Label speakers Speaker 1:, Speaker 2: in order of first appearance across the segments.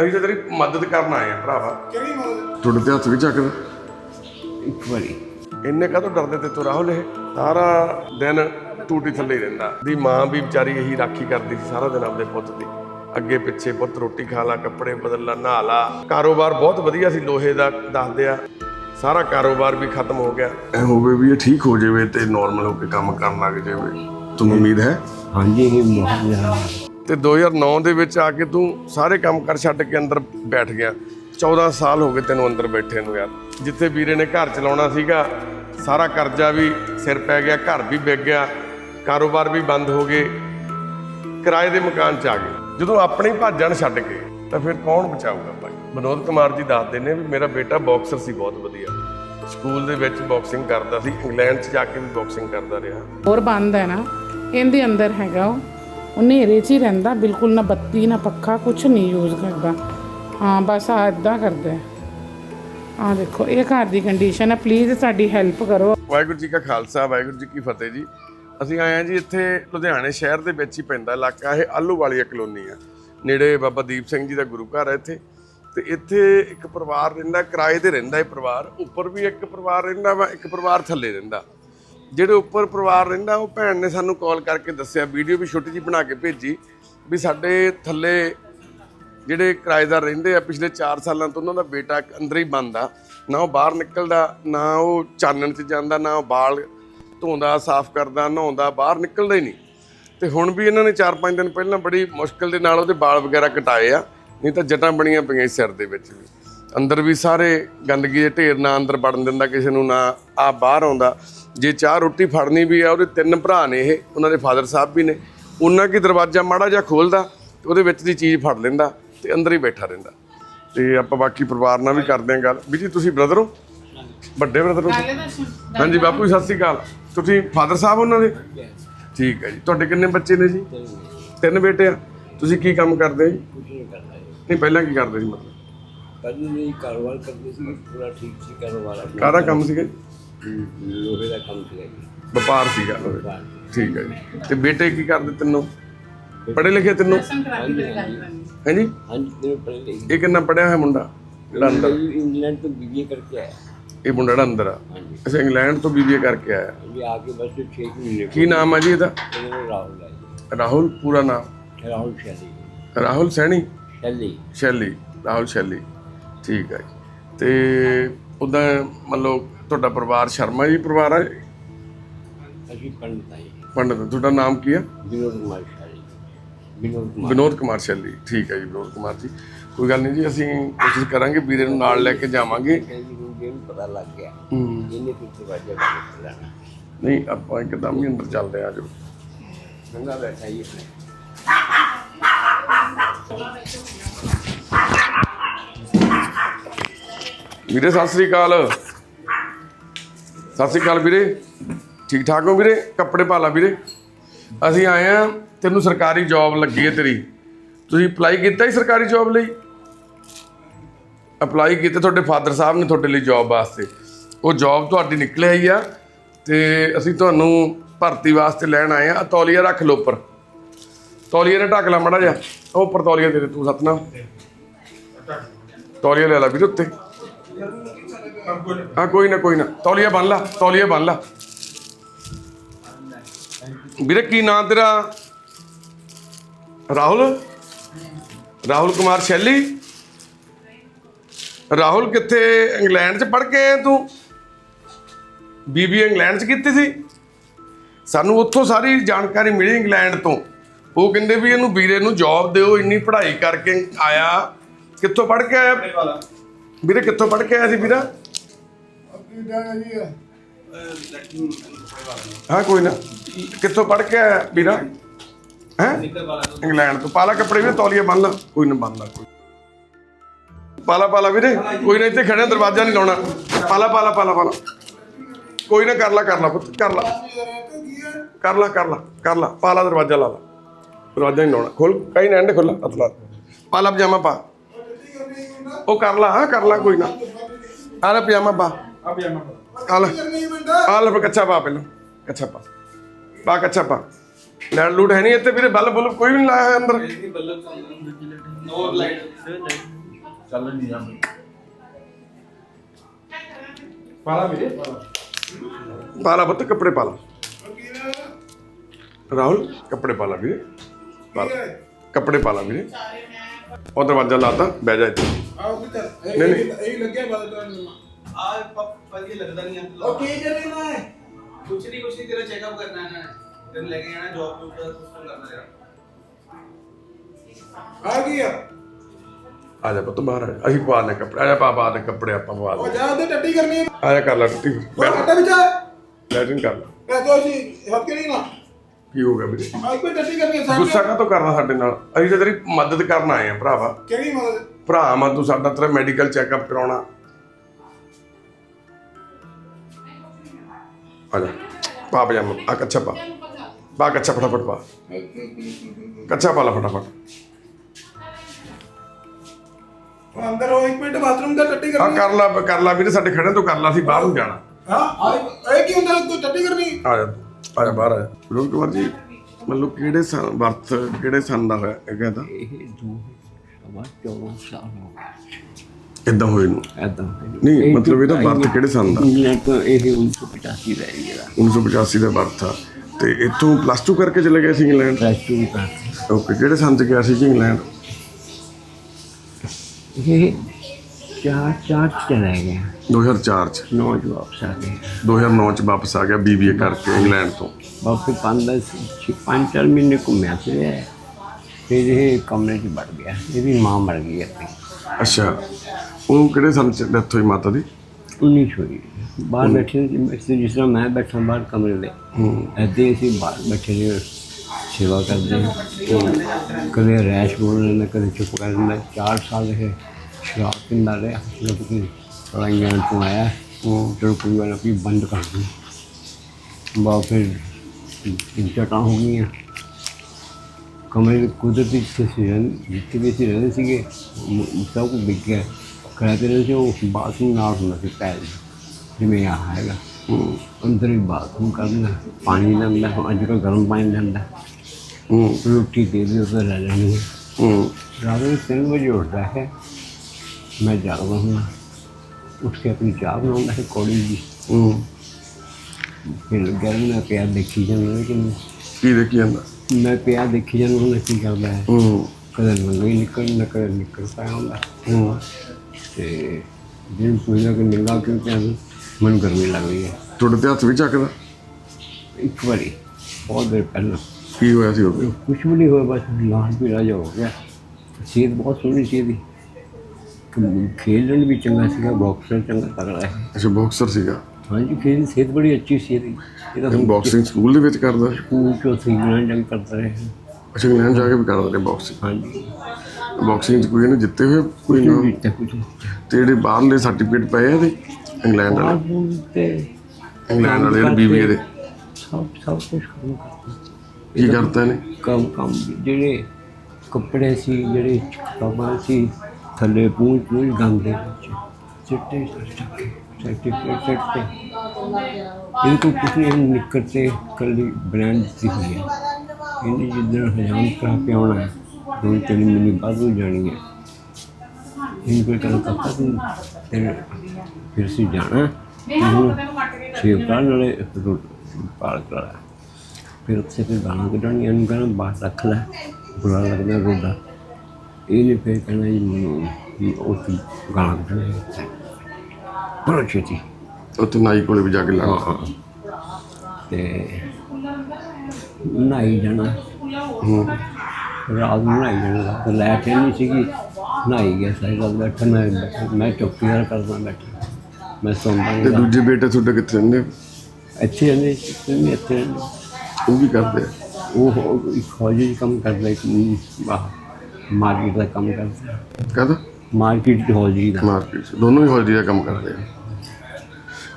Speaker 1: ਅਸੀਂ ਤਾਂ ਤੇਰੀ ਮਦਦ ਕਰਨ ਆਏ ਆ ਭਰਾਵਾ।
Speaker 2: ਕਿਹੜੀ ਮਦਦ?
Speaker 1: ਤੁਹਾਡੇ ਤੇ ਹੱਥ ਵੀ ਚੱਕਦਾ।
Speaker 3: ਇੱਕ ਵਾਰੀ।
Speaker 1: ਇੰਨੇ ਕਾਹਤੋਂ ਡਰਦੇ ਤੇ ਤੂੰ ਰਾਹੁਲ ਇਹ? ਸਾਰਾ ਦਿਨ ਟੂਟੀ ਥੱਲੇ ਹੀ ਰਹਿੰਦਾ। ਦੀ ਮਾਂ ਵੀ ਵਿਚਾਰੀ ਇਹੀ ਰਾਖੀ ਕਰਦੀ ਸੀ ਸਾਰਾ ਦਿਨ ਆਪਦੇ ਪੁੱਤ ਦੀ। ਅੱਗੇ ਪਿੱਛੇ ਪੁੱਤ ਰੋਟੀ ਖਾ ਲਾ ਕੱਪੜੇ ਬਦਲ ਲਾ ਨਹਾ ਲਾ। ਕਾਰੋਬਾਰ ਬਹੁਤ ਵਧੀਆ ਸੀ ਲੋਹੇ ਦਾ ਦੱਸਦੇ ਆ। ਸਾਰਾ ਕਾਰੋਬਾਰ ਵੀ ਖਤਮ ਹੋ ਗਿਆ। ਐ ਹੋਵੇ ਵੀ ਇਹ ਠੀਕ ਹੋ ਜਾਵੇ ਤੇ ਨਾਰਮਲ ਹੋ ਕੇ ਕੰਮ ਕਰਨ ਲੱਗ ਜਾਵੇ। ਤੁਹਾਨੂੰ ਉਮੀਦ ਹੈ?
Speaker 3: ਹਾਂਜੀ ਇਹ ਜ਼ਿਆਦਾ
Speaker 1: ਤੇ 2009 ਦੇ ਵਿੱਚ ਆ ਕੇ ਤੂੰ ਸਾਰੇ ਕੰਮ ਕਰ ਛੱਡ ਕੇ ਅੰਦਰ ਬੈਠ ਗਿਆ। 14 ਸਾਲ ਹੋ ਗਏ ਤੈਨੂੰ ਅੰਦਰ ਬੈਠੇ ਨੂੰ ਯਾਰ। ਜਿੱਥੇ ਵੀਰੇ ਨੇ ਘਰ ਚਲਾਉਣਾ ਸੀਗਾ, ਸਾਰਾ ਕਰਜ਼ਾ ਵੀ ਸਿਰ ਪੈ ਗਿਆ, ਘਰ ਵੀ ਵਿਕ ਗਿਆ, ਕਾਰੋਬਾਰ ਵੀ ਬੰਦ ਹੋ ਗਏ, ਕਿਰਾਏ ਦੇ ਮਕਾਨ 'ਚ ਆ ਗਏ। ਜਦੋਂ ਆਪਣੇ ਹੀ ਭਾਜਣ ਛੱਡ ਕੇ, ਤਾਂ ਫਿਰ ਕੌਣ ਬਚਾਊਗਾ ਭਾਈ? ਵਿਨੋਦ ਕੁਮਾਰ ਜੀ ਦੱਸਦੇ ਨੇ ਵੀ ਮੇਰਾ ਬੇਟਾ ਬਾਕਸਰ ਸੀ, ਬਹੁਤ ਵਧੀਆ। ਸਕੂਲ ਦੇ ਵਿੱਚ ਬਾਕਸਿੰਗ ਕਰਦਾ ਸੀ, ਇੰਗਲੈਂਡ 'ਚ ਜਾ ਕੇ ਵੀ ਬਾਕਸਿੰਗ ਕਰਦਾ ਰਿਹਾ।
Speaker 4: ਹੋਰ ਬੰਦ ਹੈ ਨਾ, ਇਹਦੇ ਅੰਦਰ ਹੈਗਾ ਉਹ। ਉਹ ਹਨੇਰੇ 'ਚ ਹੀ ਰਹਿੰਦਾ, ਬਿਲਕੁਲ ਨਾ ਬੱਤੀ, ਨਾ ਪੱਖਾ ਕੁਝ ਨਹੀਂ ਯੂਜ਼ ਕਰਦਾ। ਹਾਂ, ਬਸ ਆ ਇਦਾਂ ਕਰਦਾ ਆ ਦੇਖੋ, ਇਹ ਘਰ ਦੀ ਕੰਡੀਸ਼ਨ ਹੈ। ਪਲੀਜ਼ ਸਾਡੀ ਹੈਲਪ ਕਰੋ।
Speaker 1: ਵਾਹਿਗੁਰੂ ਜੀ ਕਾ ਖਾਲਸਾ, ਵਾਹਿਗੁਰੂ ਜੀ ਕੀ ਫਤਿਹ ਜੀ। ਅਸੀਂ ਆਏ ਹਾਂ ਜੀ ਇੱਥੇ ਲੁਧਿਆਣੇ ਸ਼ਹਿਰ ਦੇ ਵਿੱਚ ਹੀ ਪੈਂਦਾ ਇਲਾਕਾ ਇਹ ਆਲੂ ਵਾਲੀ ਕਲੋਨੀ ਆ। ਨੇੜੇ ਬਾਬਾ ਦੀਪ ਸਿੰਘ ਜੀ ਦਾ ਗੁਰੂ ਘਰ ਹੈ ਇੱਥੇ। ਤੇ ਇੱਥੇ ਇੱਕ ਪਰਿਵਾਰ ਰਹਿੰਦਾ, ਕਿਰਾਏ ਤੇ ਰਹਿੰਦਾ ਇਹ ਪਰਿਵਾਰ। ਉੱਪਰ ਵੀ ਇੱਕ ਪਰਿਵਾਰ ਰਹਿੰਦਾ ਵਾ, ਇੱਕ ਪਰਿਵਾਰ ਥੱਲੇ ਰਹਿੰਦਾ। ਜਿਹੜੇ ਉੱਪਰ ਪਰਿਵਾਰ ਰਹਿੰਦਾ, ਉਹ ਭੈਣ ਨੇ ਸਾਨੂੰ ਕਾਲ ਕਰਕੇ ਦੱਸਿਆ ਵੀਡੀਓ ਵੀ ਛੋਟੀ ਜੀ ਬਣਾ ਕੇ ਭੇਜੀ, ਵੀ ਸਾਡੇ ਥੱਲੇ ਜਿਹੜੇ ਕਿਰਾਏਦਾਰ ਰਹਿੰਦੇ ਆ, ਪਿਛਲੇ 4 ਸਾਲਾਂ ਤੋਂ ਉਹਨਾਂ ਦਾ ਬੇਟਾ ਅੰਦਰ ਹੀ ਬੰਦ ਆ। ਨਾ ਉਹ ਬਾਹਰ ਨਿਕਲਦਾ, ਨਾ ਉਹ ਚਾਨਣ 'ਚ ਜਾਂਦਾ, ਨਾ ਉਹ ਬਾਲ ਧੋਂਦਾ, ਸਾਫ਼ ਕਰਦਾ, ਨਹਾਉਂਦਾ, ਬਾਹਰ ਨਿਕਲਦਾ ਹੀ ਨਹੀਂ। ਤੇ ਹੁਣ ਵੀ ਇਹਨਾਂ ਨੇ 4-5 ਦਿਨ ਪਹਿਲਾਂ ਬੜੀ ਮੁਸ਼ਕਲ ਦੇ ਨਾਲ ਉਹਦੇ ਬਾਲ ਵਗੈਰਾ ਕਟਾਏ ਆ, ਨਹੀਂ ਤਾਂ ਜਟਾਂ ਬਣੀਆਂ ਪਈਆਂ ਸਿਰ ਦੇ ਵਿੱਚ ਵੀ। ਅੰਦਰ ਵੀ ਸਾਰੇ ਗੰਦਗੀ ਦੇ ਢੇਰ ਨਾ ਅੰਦਰ ਵੜਨ ਦਿੰਦਾ ਕਿਸੇ ਨੂੰ ਨਾ ਆ ਬਾਹਰ ਆਉਂਦਾ। ਜੇ ਚਾਹ ਰੋਟੀ ਫੜਨੀ ਵੀ ਆ ਉਹਦੇ ਤਿੰਨ ਭਰਾ ਨੇ ਇਹ ਉਹਨਾਂ ਦੇ ਫਾਦਰ ਸਾਹਿਬ ਵੀ ਨੇ। ਉਹਨਾਂ ਕੀ ਦਰਵਾਜ਼ਾ ਮਾੜਾ ਜਿਹਾ ਖੋਲਦਾ ਤੇ ਉਹਦੇ ਵਿੱਚ ਦੀ ਚੀਜ਼ ਫੜ ਲੈਂਦਾ ਤੇ ਅੰਦਰ ਹੀ ਬੈਠਾ ਰਹਿੰਦਾ। ਤੇ ਆਪਾਂ ਬਾਕੀ ਪਰਿਵਾਰ ਨਾਲ ਵੀ ਕਰਦੇ ਹਾਂ ਗੱਲ। ਵੀ ਜੀ ਤੁਸੀਂ ਬ੍ਰਦਰ? ਹੋ ਵੱਡੇ ਬ੍ਰਦਰ ਹੋ? ਹਾਂਜੀ ਬਾਪੂ ਜੀ, ਸਤਿ ਸ੍ਰੀ ਅਕਾਲ। ਤੁਸੀਂ ਫਾਦਰ ਸਾਹਿਬ ਉਹਨਾਂ ਦੇ? ਠੀਕ ਹੈ ਜੀ। ਤੁਹਾਡੇ ਕਿੰਨੇ ਬੱਚੇ ਨੇ ਜੀ? ਤਿੰਨ। ਬੇਟੇ ਆ। ਤੁਸੀਂ ਕੀ ਕੰਮ ਕਰਦੇ ਹੋ ਜੀ?
Speaker 3: ਕੁਝ ਨਹੀਂ ਕਰਦਾ ਹੈ
Speaker 1: ਨਹੀਂ ਪਹਿਲਾਂ ਕੀ ਕਰਦੇ ਸੀ ਮਤਲਬ?
Speaker 3: ਪਹਿਲੇ ਨਹੀਂ ਕਾਰੋਬਾਰ ਕਰਦੇ ਸੀ ਪੂਰਾ ਠੀਕ ਸੀ ਕਾਰੋਬਾਰ ਆਪਣਾ।
Speaker 1: ਕਾਹਦਾ ਕੰਮ ਸੀਗਾ? ਜੀ?
Speaker 3: ਲੋਹੇ ਦਾ ਕੰਮ ਸੀਗਾ ਜੀ।
Speaker 1: ਵਪਾਰ ਸੀਗਾ। ਠੀਕ ਹੈ ਜੀ। ਤੇ ਬੇਟੇ ਕੀ ਕਰਦੇ ਤਿੰਨੋਂ? ਪੜ੍ਹੇ ਲਿਖੇ ਤਿੰਨੋਂ? ਹੈ ਜੀ
Speaker 3: ਹਾਂਜੀ? ਤੇ ਪੜ੍ਹੇ ਲਿਖੇ
Speaker 1: ਇਹ ਕਿੰਨਾ ਪੜਿਆ ਹੋਇਆ ਮੁੰਡਾ? ਜਿਹੜਾ ਅੰਦਰ।
Speaker 3: ਇੰਗਲੈਂਡ ਤੋਂ ਬੀਏ ਕਰਕੇ ਆਇਆ।
Speaker 1: ਇਹ ਮੁੰਡਾ ਜਿਹੜਾ ਅੰਦਰ ਆ।
Speaker 3: ਹਾਂਜੀ।
Speaker 1: ਅੱਛਾ ਇੰਗਲੈਂਡ ਤੋਂ ਬੀਬੀਏ ਕਰਕੇ ਆਇਆ।
Speaker 3: ਹਾਂਜੀ ਆ ਕੇ ਬਸ 6 ਮਹੀਨੇ
Speaker 1: ਕੀ ਨਾਮ ਆ ਜੀ ਇਹਦਾ?
Speaker 3: ਰਾਹੁਲ ਹੈ ਜੀ।
Speaker 1: ਰਾਹੁਲ ਪੂਰਾ ਨਾਮ?
Speaker 3: ਰਾਹੁਲ ਸ਼ੈਲੀ।
Speaker 1: ਰਾਹੁਲ ਸੈਣੀ?
Speaker 3: ਸ਼ੈਲੀ।
Speaker 1: ਸ਼ੈਲੀ ਰਾਹੁਲ ਸ਼ੈਲੀ। ਠੀਕ ਹੈ ਜੀ। ਤੇ ਉਦਾਂ ਮੰਨ ਲਓ ਤੁਹਾਡਾ ਪਰਿਵਾਰ ਸ਼ਰਮਾ ਜੀ ਪਰਿਵਾਰ ਹੈ
Speaker 3: ਅਸੀਂ ਪੰਡਤ ਆਏ
Speaker 1: ਪੰਡਤ ਤੁਹਾਡਾ ਨਾਮ ਕੀ ਹੈ
Speaker 3: ਵਿਨੋਦ ਕੁਮਾਰ ਸ਼ੈਲੀ। ਵਿਨੋਦ ਕੁਮਾਰ।
Speaker 1: ਵਿਨੋਦ ਕੁਮਾਰ ਸ਼ੈਲੀ। ਠੀਕ ਹੈ ਜੀ ਵਿਨੋਦ ਕੁਮਾਰ ਜੀ। ਕੋਈ ਗੱਲ ਨਹੀਂ ਜੀ ਅਸੀਂ ਕੋਸ਼ਿਸ਼ ਕਰਾਂਗੇ ਵੀਰੇ ਨੂੰ ਨਾਲ ਲੈ ਕੇ ਜਾਵਾਂਗੇ।
Speaker 3: ਕਹਿੰਦੀ ਨੂੰ ਜੇ ਨੂੰ ਪਤਾ ਲੱਗ ਗਿਆ।
Speaker 1: ਹੂੰ।
Speaker 3: ਇਹਨੇ ਕਿੱਥੇ ਵਾਜਾ ਕਰ ਲੈਣਾ।
Speaker 1: ਨਹੀਂ ਆਪਾਂ ਇੱਕਦਮ ਹੀ ਅੰਦਰ ਚੱਲਦੇ ਆ ਜੋ
Speaker 3: ਚੰਗਾ ਬੈਠਾ ਹੀ ਆਪਣੇ।
Speaker 1: ਵੀਰੇ, ਸਤਿ ਸ੍ਰੀ ਅਕਾਲ। ਸਤਿ ਸ੍ਰੀ ਅਕਾਲ ਵੀਰੇ। ਠੀਕ ਠਾਕ ਹੋ ਵੀਰੇ? ਕੱਪੜੇ ਪਾ ਲਾ ਵੀਰੇ। ਅਸੀਂ ਆਏ ਆ, ਤੈਨੂੰ ਸਰਕਾਰੀ ਜੌਬ ਲੱਗੀ ਹੈ ਤੇਰੀ। ਤੁਸੀਂ ਅਪਲਾਈ ਕੀਤਾ ਹੀ ਸਰਕਾਰੀ ਜੌਬ ਲਈ? ਅਪਲਾਈ ਕੀਤਾ ਤੁਹਾਡੇ ਫਾਦਰ ਸਾਹਿਬ ਨੇ ਤੁਹਾਡੇ ਲਈ ਜੌਬ ਵਾਸਤੇ। ਉਹ ਜੌਬ ਤੁਹਾਡੀ ਨਿਕਲ ਆਈ ਆ, ਤੇ ਅਸੀਂ ਤੁਹਾਨੂੰ ਭਰਤੀ ਵਾਸਤੇ ਲੈਣ ਆਏ ਆ। ਤੌਲੀਆ ਰੱਖ ਲਓ ਉੱਪਰ। ਤੌਲੀਆ ਨੇ ਢੱਕ ਲਾ ਮੜਾ ਜਾ ਉਹ ਉੱਪਰ ਤੌਲੀਆ ਦੇ ਦੇ, ਤੂੰ ਸਤਨਾ ਤੌਲੀਆ ਲੈ ਲਾ ਵੀਰੇ ਉੱਤੇ। ਹਾਂ, ਕੋਈ ਨਾ ਕੋਈ ਨਾ। ਤੌਲੀਆ ਬੰਨ ਲਾ, ਤੌਲੀਆ ਬੰਨ ਲਾ। ਵੀਰੇ, ਕੀ ਨਾਂ ਤੇਰਾ? ਰਾਹੁਲ? ਰਾਹੁਲ ਕੁਮਾਰ ਸ਼ੈਲੀ? ਰਾਹੁਲ, ਕਿੱਥੇ ਇੰਗਲੈਂਡ 'ਚ ਪੜ੍ਹ ਕੇ ਆਇਆ ਤੂੰ? ਬੀਬੀ ਇੰਗਲੈਂਡ 'ਚ ਕੀਤੀ ਸੀ? ਸਾਨੂੰ ਉੱਥੋਂ ਸਾਰੀ ਜਾਣਕਾਰੀ ਮਿਲੀ ਇੰਗਲੈਂਡ ਤੋਂ। ਉਹ ਕਹਿੰਦੇ ਵੀ ਇਹਨੂੰ ਵੀਰੇ ਨੂੰ ਜੌਬ ਦਿਓ, ਇੰਨੀ ਪੜ੍ਹਾਈ ਕਰਕੇ ਆਇਆ। ਕਿੱਥੋਂ ਪੜ੍ਹ ਕੇ ਆਇਆ? ਵੀਰੇ ਕਿੱਥੋਂ ਪੜ੍ਹ ਕੇ ਆਇਆ ਸੀ ਵੀਰਾ?
Speaker 2: ਆਪਣੀ ਜਾਣਾ ਜੀ
Speaker 1: ਹਾਂ, ਕੋਈ ਨਾ। ਕਿੱਥੋਂ ਪੜ ਕੇ ਆਇਆ ਵੀਰਾ? ਹੈ? ਇੰਗਲੈਂਡ ਤੋਂ। ਪਾਲਾ ਕੱਪੜੇ ਵੀ ਤੌਲੀਆ ਬੰਨ ਲਾ। ਕੋਈ ਨਾ ਬੰਨ ਲਾ, ਕੋਈ ਪਾਲਾ ਪਾਲਾ ਵੀਰੇ, ਕੋਈ ਨਾ ਇੱਥੇ ਖੜਿਆ, ਦਰਵਾਜ਼ਾ ਨਹੀਂ ਲਾਉਣਾ। ਪਾਲਾ ਪਾਲਾ ਪਾਲਾ ਪਾਲਾ। ਕੋਈ ਨਾ ਕਰ ਲਾ ਕਰ ਲਾ ਪੁੱਤ, ਕਰ ਲਾ। ਕਰ ਲਾ ਕਰ ਲਾ ਕਰ ਲਾ। ਪਾਲਾ ਦਰਵਾਜ਼ਾ ਲਾ ਲਾ। ਦਰਵਾਜ਼ਾ ਨਹੀਂ ਲਾਉਣਾ। ਖੋਲ ਕਈ ਨਾ ਐਂਡ ਖੋਲਾ ਅਤਲਾ ਪਾਲਾ ਪਜਾਮਾ ਪਾ। ਉਹ ਕਰ ਲਾ ਹਾਂ ਕਰ ਲਾ ਕੋਈ ਨਾ। ਆ ਲੈ ਪਜਾਮਾ ਪਾ।
Speaker 2: ਆ ਵੀ ਆਣਾ
Speaker 1: ਆ ਲੈ।
Speaker 2: ਕਰਨੀ ਬੰਦਾ
Speaker 1: ਆ ਲੈ ਫਿਰ ਕੱਚਾ ਪਾ ਪਹਿਲਾਂ। ਕੱਚਾ ਪਾ। ਪਾ ਕੱਚਾ ਪਾ। ਲੈਣ ਲੂਟ ਹੈ ਨਹੀਂ ਇੱਥੇ ਵੀਰੇ ਬੱਲ ਬੁੱਲ ਕੋਈ ਵੀ ਨਹੀਂ ਲਾਇਆ ਹੋਇਆ ਅੰਦਰ
Speaker 5: ਹੋਰ ਲਾਈਟ
Speaker 6: ਚੱਲ ਨਹੀਂ ਜਾਂਦੇ ਪਾਲਾ ਵੀਰੇ ਪਾਲਾ
Speaker 1: ਪਾਲਾ ਪੁੱਤ ਕੱਪੜੇ ਪਾਲਾ ਰਾਹੁਲ ਕੱਪੜੇ ਪਾਲਾ ਵੀਰੇ। ਪਾਲਾ ਕੱਪੜੇ ਪਾਲਾ ਵੀਰੇ। ਉਹ ਦਰਵਾਜ਼ਾ ਲਾਤਾ ਬਹਿ ਜਾ ਇੱਥੇ
Speaker 2: ਆਓ ਕੀ ਕਰ
Speaker 1: ਨਹੀਂ, ਨਹੀਂ।
Speaker 2: ਇਹ ਲੱਗਿਆ ਬਦਲ
Speaker 5: ਆ ਵਧੀਆ ਲੱਗਦਾ ਨਹੀਂ
Speaker 2: ਉਹ ਕੀ ਕਰੇ ਨਾ
Speaker 5: ਕੁਛ ਨਹੀਂ ਕੁਛ ਨਹੀਂ ਤੇਰਾ ਚੈੱਕਅਪ ਕਰਨਾ ਹੈ ਤੈਨੂੰ ਲੈ ਕੇ ਜਾਣਾ ਜੌਬ ਨੂੰ ਦਾ ਸਿਸਟਮ ਕਰਨਾ ਤੇਰਾ
Speaker 2: ਆ ਗਿਆ
Speaker 1: ਆ ਜਾ ਪੁੱਤ ਬਾਹਰ ਆ ਜਾ। ਅਸੀਂ ਪਾ ਲੈ ਕੱਪੜੇ ਆ ਜਾ ਪਾ ਪਾ ਦੇ ਕੱਪੜੇ ਆਪਾਂ ਪਵਾ
Speaker 2: ਉਹ
Speaker 1: ਲੈ
Speaker 2: ਜਾ ਉਹਦੇ ਟੱਟੀ ਕਰਨੀ ਹੈ
Speaker 1: ਆ ਜਾ ਕਰ ਲੈ ਟੱਟੀ
Speaker 2: ਉਹ ਟੱਟਾ ਵਿੱਚ
Speaker 1: ਲੈਟਰਿੰਗ ਕਰ ਲੈ
Speaker 2: ਇਹ ਤੋਂ ਸੀ ਹੱਥ ਕਰੀ ਨਾ
Speaker 1: ਕੀ ਹੋ ਗਿਆ ਵੀਰੇ?
Speaker 2: ਆ ਕੋਈ ਹੈ ਸਾਡੇ
Speaker 1: ਗੁੱਸਾ ਕਾਹਤੋਂ ਕਰਨਾ ਸਾਡੇ ਨਾਲ? ਅਸੀਂ ਤਾਂ ਤੇਰੀ ਮਦਦ ਕਰਨ ਆਏ ਆ ਭਰਾਵਾ।
Speaker 2: ਕਿਹੜੀ ਮਦਦ?
Speaker 1: ਭਰਾ ਮਾ ਤੂੰ ਸਾਡਾ ਤੇਰਾ ਮੈਡੀਕਲ ਚੈੱਕਅਪ ਕਰਾਉਣਾ। ਆ ਜਾ। ਪਾ ਪਜਾਮਾ। ਆ ਕੱਛਾ ਪਾ। ਪਾ ਕੱਛਾ ਫਟਾਫਟ ਪਾ। ਕੱਛਾ ਪਾ ਲਾ ਫਟਾਫਟ।
Speaker 2: ਅੰਦਰ ਉਹ ਇੱਕ ਮਿੰਟ ਬਾਥਰੂਮ ਦਾ ਟੱਟੀ
Speaker 1: ਆ
Speaker 2: ਕਰਨੀ
Speaker 1: ਕਰ ਲਾ ਕਰ ਲਾ ਵੀਰੇ ਸਾਡੇ ਖੜੇ ਤੋਂ ਕਰ ਲਾ ਅਸੀਂ ਬਾਹਰ ਨੂੰ ਜਾਣਾ।
Speaker 2: ਹਾਂ ਇਹ ਕੀ ਹੁੰਦਾ ਕੋਈ ਟੱਟੀ ਕਰਨੀ?
Speaker 1: ਆ ਜਾ। ਤੂੰ, ਆ ਜਾ ਬਾਹਰ ਆ ਜਾ ਵਿਨੋਦ ਕੁਮਾਰ ਜੀ ਮਤਲਬ ਕਿਹੜੇ ਸਨ ਵਰਤ ਕਿਹੜੇ ਸਨ ਦਾ ਹੋਇਆ ਇਹ ਕਹਿੰਦਾ?
Speaker 3: ਇਹ ਦੋ ਸਵਾ 14 ਸਾਲ ਹੋ
Speaker 1: ਇਦਾਂ ਹੋਏ ਨੂੰ?
Speaker 3: ਐਦਾਂ
Speaker 1: ਨਹੀਂ ਮਤਲਬ ਇਹਦਾ ਵਰਤ ਕਿਹੜੇ ਸਨ ਦਾ?
Speaker 3: ਇੰਗਲੈਂਡ ਤੋਂ ਇਹ 1985 ਦਾ ਹੈ ਜਿਹੜਾ
Speaker 1: 1985 ਦਾ ਵਰਤ ਆ। ਤੇ ਇੱਥੋਂ ਪਲੱਸ 2 ਕਰਕੇ ਚਲੇ ਗਏ ਸੀ ਇੰਗਲੈਂਡ?
Speaker 3: ਪਲੱਸ ਟੂ ਕਰਦੇ
Speaker 1: ਓਕੇ ਕਿਹੜੇ ਸੰਨ ਚ ਗਿਆ ਸੀ ਜੀ ਇੰਗਲੈਂਡ?
Speaker 3: ਇਹ ਚਾਰ ਚਾਰ ਚ ਚਲੇ ਗਏ?
Speaker 1: 2004 ਚ।
Speaker 3: ਨੌ ਜੋ ਵਾਪਸ ਆ ਗਏ।
Speaker 1: 2009 ਚ ਵਾਪਸ ਆ ਗਿਆ ਬੀਬੀਏ ਕਰਕੇ ਇੰਗਲੈਂਡ ਤੋਂ।
Speaker 3: ਵਾਪਸ ਪੰਜ ਛੇ ਪੰਜ ਚਾਰ ਮਹੀਨੇ ਘੁੰਮਿਆ ਤੇ ਫਿਰ ਇਹ ਕਮਰੇ 'ਚ ਵੜ ਗਿਆ। ਇਹਦੀ ਮਾਂ ਮਰ ਗਈ ਇੱਥੇ।
Speaker 1: ਅੱਛਾ। ਉਹ ਕਿਹੜੇ ਸੰਨ ਚ ਡੈਥ ਹੋਈ ਮਾਤਾ ਦੀ?
Speaker 3: 19 ਹੋਈ ਬਾਹਰ ਬੈਠੇ ਸੀ। ਅਸੀਂ ਜਿਸ ਤਰ੍ਹਾਂ ਮੈਂ ਬੈਠਾ ਬਾਹਰ ਕਮਰੇ ਦੇ। ਐਦੇ ਅਸੀਂ ਬਾਹਰ ਬੈਠੇ ਨੇ ਸੇਵਾ ਕਰਦੇ। ਹਾਂ। ਕਦੇ ਰੈਸ਼ ਬੋਲ ਲੈਂਦਾ ਕਦੇ ਚੁੱਪ ਕਰ ਲੈਂਦਾ। ਚਾਰ ਸਾਲ ਇਹ ਸ਼ਰਾਬ ਪੀਂਦਾ ਰਿਹਾ ਜਦ ਕਿ ਲੜਾਈਆਂ ਤੋਂ ਆਇਆ ਉਹ ਜਦੋਂ ਕੋਈ ਵਾਲਾ ਵੀ ਬੰਦ ਕਰ ਦੂੰ ਬਾਅਦ ਫਿਰ ਤਿੰਨ ਚਾਰ ਹੋ ਗਈਆਂ ਕਮਰੇ ਦੇ ਕੁਦਰਤੀ ਜਿੱਥੇ ਸੀ ਰਹਿੰਦੇ ਜਿੱਥੇ ਵੀ ਅਸੀਂ ਰਹਿੰਦੇ ਸੀਗੇ ਮ- ਸਭ ਕੁਝ ਵਿਕ ਗਿਆ ਕਿਰਾਏ ਤੇ ਰਹਿੰਦੇ ਸੀ ਉਹ ਬਾਥਰੂਮ ਨਾਲ ਹੁੰਦਾ ਸੀ ਪੈਰ ਜਿਵੇਂ ਆ ਹੈਗਾ ਉਹ ਅੰਦਰ ਹੀ ਬਾਥਰੂਮ ਕਰਨਾ ਪਾਣੀ ਲੈਂਦਾ ਹੁਣ ਅੱਜ ਕੱਲ੍ਹ ਗਰਮ ਪਾਣੀ ਲੈਂਦਾ
Speaker 1: ਹੂੰ
Speaker 3: ਰੋਟੀ ਦੇ ਦੇ ਉੱਧਰ ਲੈ ਲੈਣੀ ਹੈ ਮੈਂ ਜਾਗਦਾ ਹੁੰਦਾ ਉੱਠ ਕੇ ਆਪਣੀ ਚਾਹ ਬਣਾਉਂਦਾ ਹੈ ਕੌੜੀ ਜੀ।
Speaker 1: ਹੂੰ।
Speaker 3: ਫਿਰ ਲੱਗਿਆ ਵੀ ਮੈਂ ਪਿਆ ਦੇਖੀ ਜਾਂਦਾ ਕਿ
Speaker 1: ਕੀ ਦੇਖੀ ਜਾਂਦਾ?
Speaker 3: ਮੈਂ ਪਿਆ ਦੇਖੀ ਜਾਂਦਾ ਹੁੰਦਾ ਕੀ ਕਰਦਾ ਹੈ।
Speaker 1: ਹੂੰ।
Speaker 3: ਕਦੇ ਹੀ ਨਿਕਲ ਨਾ ਕਦੇ ਨਿਕਲ ਪਾਇਆ ਹੁੰਦਾ।
Speaker 1: ਹੂੰ।
Speaker 3: ਤੇ ਜਿਵੇਂ ਪੁੱਛਦਾ ਕਿ ਨਿੰਗਾ ਕਿਉਂ ਪਿਆ? ਮੈਨੂੰ ਗਰਮੀ ਲੱਗ ਰਹੀ ਹੈ।
Speaker 1: ਤੁਹਾਡੇ ਤੇ ਹੱਥ ਵੀ ਚੱਕਦਾ?
Speaker 3: ਇੱਕ ਵਾਰੀ ਬਹੁਤ ਦੇਰ ਪਹਿਲਾਂ।
Speaker 1: ਕੀ ਹੋਇਆ ਸੀ ਉਹ?
Speaker 3: ਕੁਝ ਵੀ ਨਹੀਂ ਹੋਇਆ ਬਸ ਲਾਹਣ ਪੀਲਾ ਜਿਹਾ ਹੋ ਗਿਆ। ਸਿਹਤ ਬਹੁਤ ਸੋਹਣੀ ਸੀ ਇਹਦੀ। ਖੇਲਣ ਵੀ ਚੰਗਾ ਸੀਗਾ ਬਾਕਸਰ ਚੰਗਾ ਤਗੜਾ ਹੈ
Speaker 1: ਅੱਛਾ ਬਾਕਸਰ ਸੀਗਾ?
Speaker 3: ਹਾਂਜੀ ਖੇਲ ਸਿਹਤ ਬੜੀ ਅੱਛੀ ਸੀ ਇਹਦੀ। ਇਹਦਾ
Speaker 1: ਬਾਕਸਿੰਗ ਸਕੂਲ ਦੇ ਵਿੱਚ ਕਰਦਾ
Speaker 3: ਸਕੂਲ ਚੋਂ ਸਿੰਗਲਾਂ ਜੰਗ ਕਰਦਾ ਰਿਹਾ
Speaker 1: ਅੱਛਾ ਇੰਗਲੈਂਡ ਜਾ ਕੇ ਵੀ ਕਰਦਾ ਰਿਹਾ ਬਾਕਸਿੰਗ
Speaker 3: ਹਾਂਜੀ।
Speaker 1: ਬਾਕਸਿੰਗ ਚ ਕੋਈ ਇਹਨੇ ਜਿੱਤੇ ਹੋਏ ਕੋਈ ਨਾ?
Speaker 3: ਕੁਝ ਤੇ ਕੁਝ
Speaker 1: ਤੇ ਜਿਹੜੇ ਬਾਹਰਲੇ ਸਰਟੀਫਿਕੇਟ ਪਏ ਆ ਇਹਦੇ? ਇੰਗਲੈਂਡ ਵਾਲੇ?
Speaker 3: ਤੇ
Speaker 1: ਇੰਗਲੈਂਡ ਵਾਲੇ ਬੀਬੀਏ ਦੇ
Speaker 3: ਸਭ ਸਭ ਕੁਝ ਕੰਮ ਕਰਦਾ।
Speaker 1: ਕੀ ਕਰਤਾ ਇਹਨੇ?
Speaker 3: ਕੰਮ ਕੰਮ ਜਿਹੜੇ ਕੱਪੜੇ ਸੀ ਜਿਹੜੇ ਕਿਤਾਬਾਂ ਸੀ ਥੱਲੇ ਪੂੰਝ ਪੂੰਝ ਗੰਦੇ ਵਿੱਚ ਚਿੱਟੇ ਚੱਕੇ ਸਰਟੀਫਿਕੇਟ ਸੈਟ ਤੇ ਇਹ ਕੋਈ ਕੁਛ ਨਹੀਂ ਨਿਕਲ ਤੇ ਕੱਲੀ ਬ੍ਰਾਂਡ ਦਿੱਤੀ ਹੋਈ ਹੈ। ਇਹਨੇ ਜਿੱਦਣ ਹਜਾਮ ਕਰਾ ਕੇ ਆਉਣਾ ਹੈ ਦੋ ਤਿੰਨ ਮਹੀਨੇ ਬਾਅਦ ਹੋ ਜਾਣੀ ਹੈ। ਇਹ ਕੋਈ ਗੱਲ ਕਰਤਾ ਤੂੰ? ਤੇ ਫਿਰ ਸੀ ਜਾਣਾ ਤੂੰ ਸੇਵ ਕਰਨ ਵਾਲੇ ਰੋਟੀ ਪਾਲ ਕਰਾ ਫਿਰ ਉੱਥੇ ਫਿਰ ਗਾਣਾ ਕੱਢਣੀ ਕਹਿਣਾ ਬਾਹਰ ਇਹਨੇ ਫਿਰ ਕਹਿਣਾ ਜੀ ਮੈਨੂੰ ਉਹ ਤੂੰ ਗਾਣਾ ਕੱਢਣਾ ਬੜਾ ਛੇਤੀ।
Speaker 1: ਉੱਥੇ ਨਾਈ ਕੋਲੇ ਵੀ ਜਾ ਕੇ ਲੜ
Speaker 3: ਤੇ ਨਹਾਈ ਜਾਣਾ।
Speaker 1: ਹੂੰ।
Speaker 3: ਰਾਤ ਨੂੰ ਨਹਾਈ ਜਾਣਾ ਨੂੰ ਲੈਟ ਹੀ ਨਹੀਂ ਸੀਗੀ। ਨਹਾਈ ਗਿਆ ਰਾਤ ਬੈਠਾ ਮੈਂ ਮੈਂ ਚੌਕੀਦਾਰ ਕਰਦਾ ਬੈਠਾ। ਮੈਂ ਸੌਂਦਾ
Speaker 1: ਤੇ ਦੂਜੇ ਬੇਟੇ ਤੁਹਾਡੇ ਕਿੱਥੇ ਰਹਿੰਦੇ?
Speaker 3: ਇੱਥੇ ਰਹਿੰਦੇ ਇੱਥੇ ਰਹਿੰਦੇ
Speaker 1: ਉਹ ਵੀ ਕਰਦੇ
Speaker 3: ਉਹ ਇੱਕ ਫੌਜੀ ਕੰਮ ਕਰਦਾ ਇੱਕ ਮਾਰਕੀਟ ਦਾ ਕੰਮ ਕਰਦਾ।
Speaker 1: ਕਹਦਾ?
Speaker 3: ਮਾਰਕੀਟ ਚ ਹੌਜੀ ਦਾ।
Speaker 1: ਮਾਰਕੀਟ 'ਚ। ਦੋਨੋਂ ਹੀ ਹੌਲੀ ਦਾ ਕੰਮ ਕਰਦੇ ਆ।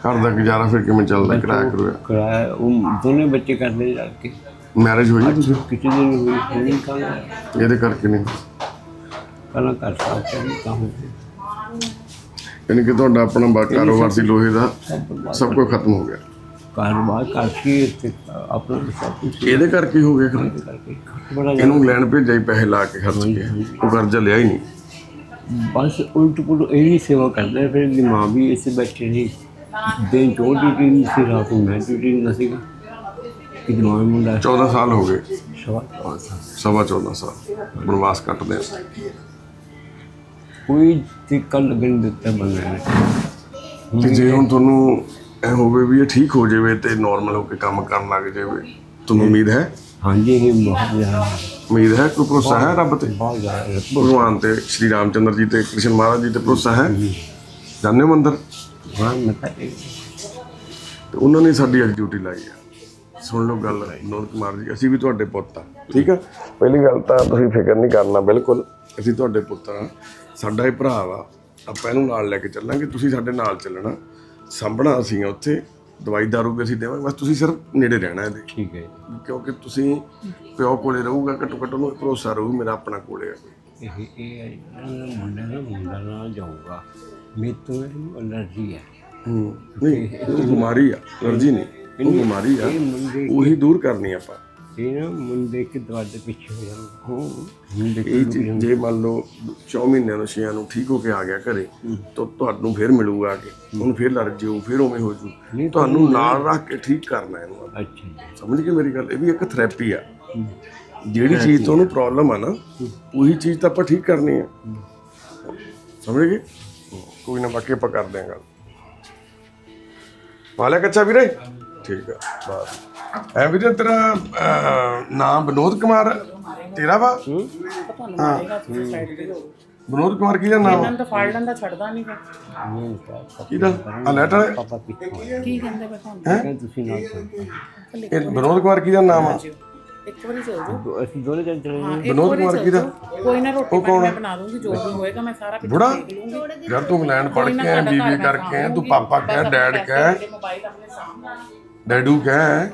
Speaker 1: ਘਰ ਦਾ ਗੁਜ਼ਾਰਾ ਫਿਰ ਕਿਵੇਂ ਚੱਲਦਾ ਕਿਰਾਇਆ
Speaker 3: ਕਿਰਾਇਆ ਉਹ ਦੋਨੇ ਬੱਚੇ ਕਰਦੇ ਜਾ ਕੇ।
Speaker 1: ਮੈਰਿਜ ਹੋਈ ਆ ਤੁਸੀਂ?
Speaker 3: ਕਿਸੇ ਦਿਨ ਹੋਈ ਨਹੀਂ ਕਹਿੰਦਾ
Speaker 1: ਇਹਦੇ ਕਰਕੇ ਨਹੀਂ?
Speaker 3: ਪਹਿਲਾਂ ਕਰ ਸਕਦਾ ਤਾਂ ਹੁੰਦੇ
Speaker 1: ਯਾਨੀ ਕਿ ਤੁਹਾਡਾ ਆਪਣਾ ਬਾ- ਕਾਰੋਬਾਰ ਸੀ ਲੋਹੇ ਦਾ
Speaker 3: ਸਭ
Speaker 1: ਕੁਝ ਖਤਮ ਹੋ ਗਿਆ।
Speaker 3: ਕਾਰੋਬਾਰ ਕਰਕੇ ਤੇ ਆਪਣਾ ਸਭ ਕੁਝ
Speaker 1: ਇਹਦੇ ਕਰਕੇ ਹੋ ਗਿਆ ਖਰਚ।
Speaker 3: ਕਰਕੇ ਬੜਾ
Speaker 1: ਇਹਨੂੰ ਇੰਗਲੈਂਡ ਭੇਜਿਆ ਹੀ ਪੈਸੇ ਲਾ ਕੇ ਖਰਚ ਗਿਆ ਉਹ ਕਰਜ਼ਾ ਲਿਆ ਹੀ ਨਹੀਂ।
Speaker 3: ਬਸ ਉਲਟ ਪੁਲਟ ਇਹ ਸੇਵਾ ਕਰਦੇ ਫਿਰ ਦੀ ਮਾਂ ਵੀ ਇਸੇ ਬੈਠੇ ਸੀ। ਦਿਨ ਚੋਂ ਡਿਊਟੀ ਨਹੀਂ ਸੀ ਰਾਤ ਨੂੰ ਮੈਂ ਡਿਊਟੀ ਨਹੀਂ ਸੀਗਾ। ਕਿ ਜਵਾਨ ਮੁੰਡਾ
Speaker 1: 14 ਸਾਲ ਹੋ ਗਏ।
Speaker 3: ਸਵਾ
Speaker 1: ਸਵਾ 14 ਸਾਲ। ਬਨਵਾਸ ਕੱਟਦੇ ਆ।
Speaker 3: ਕੋਈ ਟਿੱਕਾ ਲੱਗਣ ਦਿੱਤਾ ਬੰਦੇ ਨੇ।
Speaker 1: ਤੇ ਜੇ ਹੁਣ ਤੁਹਾਨੂੰ ਐ ਹੋਵੇ ਵੀ ਇਹ ਠੀਕ ਹੋ ਜਾਵੇ ਤੇ ਨਾਰਮਲ ਹੋ ਕੇ ਕੰਮ ਕਰਨ ਲੱਗ ਜਾਵੇ। ਤੁਹਾਨੂੰ ਉਮੀਦ ਹੈ?
Speaker 3: ਹਾਂਜੀ ਇਹ ਬਹੁਤ ਜ਼ਿਆਦਾ
Speaker 1: ਉਮੀਦ ਹੈ? ਕੋਈ ਭਰੋਸਾ ਹੈ ਰੱਬ ਤੇ?
Speaker 3: ਬਹੁਤ ਜ਼ਿਆਦਾ
Speaker 1: ਭਗਵਾਨ ਤੇ ਸ਼੍ਰੀ ਰਾਮਚੰਦਰ ਜੀ ਤੇ ਕ੍ਰਿਸ਼ਨ ਮਹਾਰਾਜ ਜੀ ਤੇ ਭਰੋਸਾ ਹੈ? ਹੋ ਮੰਦਰ?
Speaker 3: ਹਾਂ ਮੈਂ ਤਾਂ ਇਹ
Speaker 1: ਤੇ ਉਹਨਾਂ ਨੇ ਸਾਡੀ ਡਿਊਟੀ ਲਾਈ ਆ। ਸੁਣ ਲਓ ਗੱਲ ਵਿਨੋਦ ਕੁਮਾਰ ਜੀ ਅਸੀਂ ਵੀ ਤੁਹਾਡੇ ਪੁੱਤ ਆ ਠੀਕ ਆ? ਪਹਿਲੀ ਗੱਲ ਤਾਂ ਤੁਸੀਂ ਫਿਕਰ ਨਹੀਂ ਕਰਨਾ ਬਿਲਕੁਲ। ਅਸੀਂ ਤੁਹਾਡੇ ਪੁੱਤ ਆ। ਸਾਡਾ ਇਹ ਭਰਾ ਵਾ ਆਪਾਂ ਇਹਨੂੰ ਨਾਲ ਲੈ ਕੇ ਚੱਲਾਂਗੇ ਤੁਸੀਂ ਸਾਡੇ ਨਾਲ ਚੱਲਣਾ। ਸਾਂਭਣਾ ਅਸੀਂ ਉੱਥੇ ਦਵਾਈ ਦਾਰੂ ਵੀ ਅਸੀਂ ਦੇਵਾਂਗੇ ਬਸ ਤੁਸੀਂ ਸਿਰਫ ਨੇੜੇ ਰਹਿਣਾ ਇਹਦੇ।
Speaker 3: ਠੀਕ ਹੈ
Speaker 1: ਕਿਉਂਕਿ ਤੁਸੀਂ ਪਿਓ ਕੋਲੇ ਰਹੂਗਾ ਘੱਟੋ ਘੱਟ ਉਹਨੂੰ ਭਰੋਸਾ ਰਹੂ ਮੇਰਾ ਆਪਣਾ ਕੋਲੇ ਆ।
Speaker 3: ਇਹ ਇਹ ਹੈ ਮੁੰਡਾ ਨਾ ਮੁੰਡਾ ਨਾਲ ਜਾਊਗਾ। ਮੇਰੇ ਤੋਂ ਇਹਨੂੰ ਅਲਰਜੀ ਹੈ
Speaker 1: ਹੂੰ ਨਹੀਂ ਇਹ ਬਿਮਾਰੀ ਆ ਅਲਰਜੀ ਨਹੀਂ ਉਹ ਬਿਮਾਰੀ ਆ
Speaker 3: ਇਹ ਮੁੰਡੇ
Speaker 1: ਉਹੀ ਦੂਰ ਕਰਨੀ ਆਪਾਂ।
Speaker 3: ਇਹ ਨਾ ਮੁੰਡੇ ਕੇ ਦਰਵਾਜ਼ੇ ਪਿੱਛੇ ਹੋ ਜਾਂਦਾ।
Speaker 1: ਹੂੰ।
Speaker 3: ਮੁੰਡੇ
Speaker 1: ਇਹ ਚੀਜ਼ ਜੇ ਮੰਨ ਲਓ 4 ਮਹੀਨਿਆਂ ਨੂੰ ਛੇਆਂ ਨੂੰ ਠੀਕ ਹੋ ਕੇ ਆ ਗਿਆ ਘਰੇ ਤਾਂ ਤੁਹਾਨੂੰ ਫਿਰ ਮਿਲੂਗਾ ਕਿ। ਉਹਨੂੰ ਫਿਰ ਲੜ ਜਿਓ ਫਿਰ ਉਵੇਂ ਹੋ ਜੂ। ਤੁਹਾਨੂੰ ਨਾਲ ਰੱਖ ਕੇ ਠੀਕ ਕਰਨਾ ਇਹਨੂੰ
Speaker 3: ਅੱਛਾ ਜੀ।
Speaker 1: ਸਮਝ ਗਏ ਮੇਰੀ ਗੱਲ? ਇਹ ਵੀ ਇੱਕ ਥੈਰੇਪੀ ਆ। ਜਿਹੜੀ ਚੀਜ਼ ਤੋਂ ਉਹਨੂੰ ਪ੍ਰੋਬਲਮ ਆ ਨਾ ਉਹੀ ਚੀਜ਼ ਤਾਂ ਆਪਾਂ ਠੀਕ ਕਰਨੀ ਆ। ਸਮਝ ਗਏ? ਕੋਈ ਨਾ ਬਾਕੀ ਆਪਾਂ ਕਰਦੇ ਆਂ ਗੱਲ। ਵਾਲਿਆ ਕੱਚਾ ਵੀਰੇ? ਠੀਕ ਆ ਬਸ। ਐ ਵੀਰੇ ਤੇਰਾ ਅਹ, ਨਾਮ ਵਿਨੋਦ ਕੁਮਾਰ ਤੇਰਾ ਵਾ?
Speaker 4: ਤੁਹਾਨੂੰ ਮਾਰੇਗਾ ਤੁਸੀਂ ਸਾਈਡ ਤੇ।
Speaker 1: ਵਿਨੋਦ ਕੁਮਾਰ ਕੀ ਦਾ ਨਾਮ?
Speaker 4: ਇਹਨਾਂ ਤਾਂ ਫੜ ਲੈਂਦਾ ਛੱਡਦਾ ਨਹੀਂ ਫਿਰ।
Speaker 3: ਨਹੀਂ ਤਾਂ
Speaker 1: ਕਿਹਦਾ ਆ ਲੈਟਰ
Speaker 4: ਕੀ ਕਹਿੰਦੇ ਪਏ ਤੁਹਾਨੂੰ?
Speaker 3: ਤੁਸੀਂ ਨਾਲ ਚੱਲੋ।
Speaker 1: ਇਹ ਵਿਨੋਦ ਕੁਮਾਰ ਕੀ ਦਾ ਨਾਮ ਆ?
Speaker 4: ਇੱਕ ਵਾਰੀ ਚੱਲ ਜਾਓ।
Speaker 3: ਦੋ- ਅਸੀਂ ਦੋਨੇ ਜਣ ਚਲੇ
Speaker 4: ਹਾਂ, ਇੱਕ
Speaker 1: ਵਿਨੋਦ
Speaker 4: ਵਾਰੀ
Speaker 1: ਕੁਮਾਰ
Speaker 4: ਚੱਲ
Speaker 1: ਕਿਹਦਾ?
Speaker 4: ਜਾਓ। ਕੋਈ ਨਾ ਰੋਟੀ ਪਾਣੀ ਮੈਂ ਬਣਾ ਦੂੰਗੀ ਜੋ ਵੀ ਹੋਏਗਾ ਮੈਂ ਸਾਰਾ ਪਿੱਛੇ
Speaker 1: ਬੁੜਾ?
Speaker 4: ਦੇਖ ਲੂੰਗੀ।
Speaker 1: ਯਾਰ ਤੂੰ ਇੰਗਲੈਂਡ ਪੜ
Speaker 4: ਕੋਈ ਨਾ
Speaker 1: ਕੇ ਆਇਆ ਬੀਬੀ ਕਰਕੇ ਆਇਆ, ਤੂੰ ਪਾਪਾ ਕਹਿ ਡੈਡ ਕਹਿ।
Speaker 4: ਮੋਬਾਈਲ ਆਪਣੇ ਸਾਹਮਣੇ
Speaker 1: ਡੈਡੂ ਕਹਿ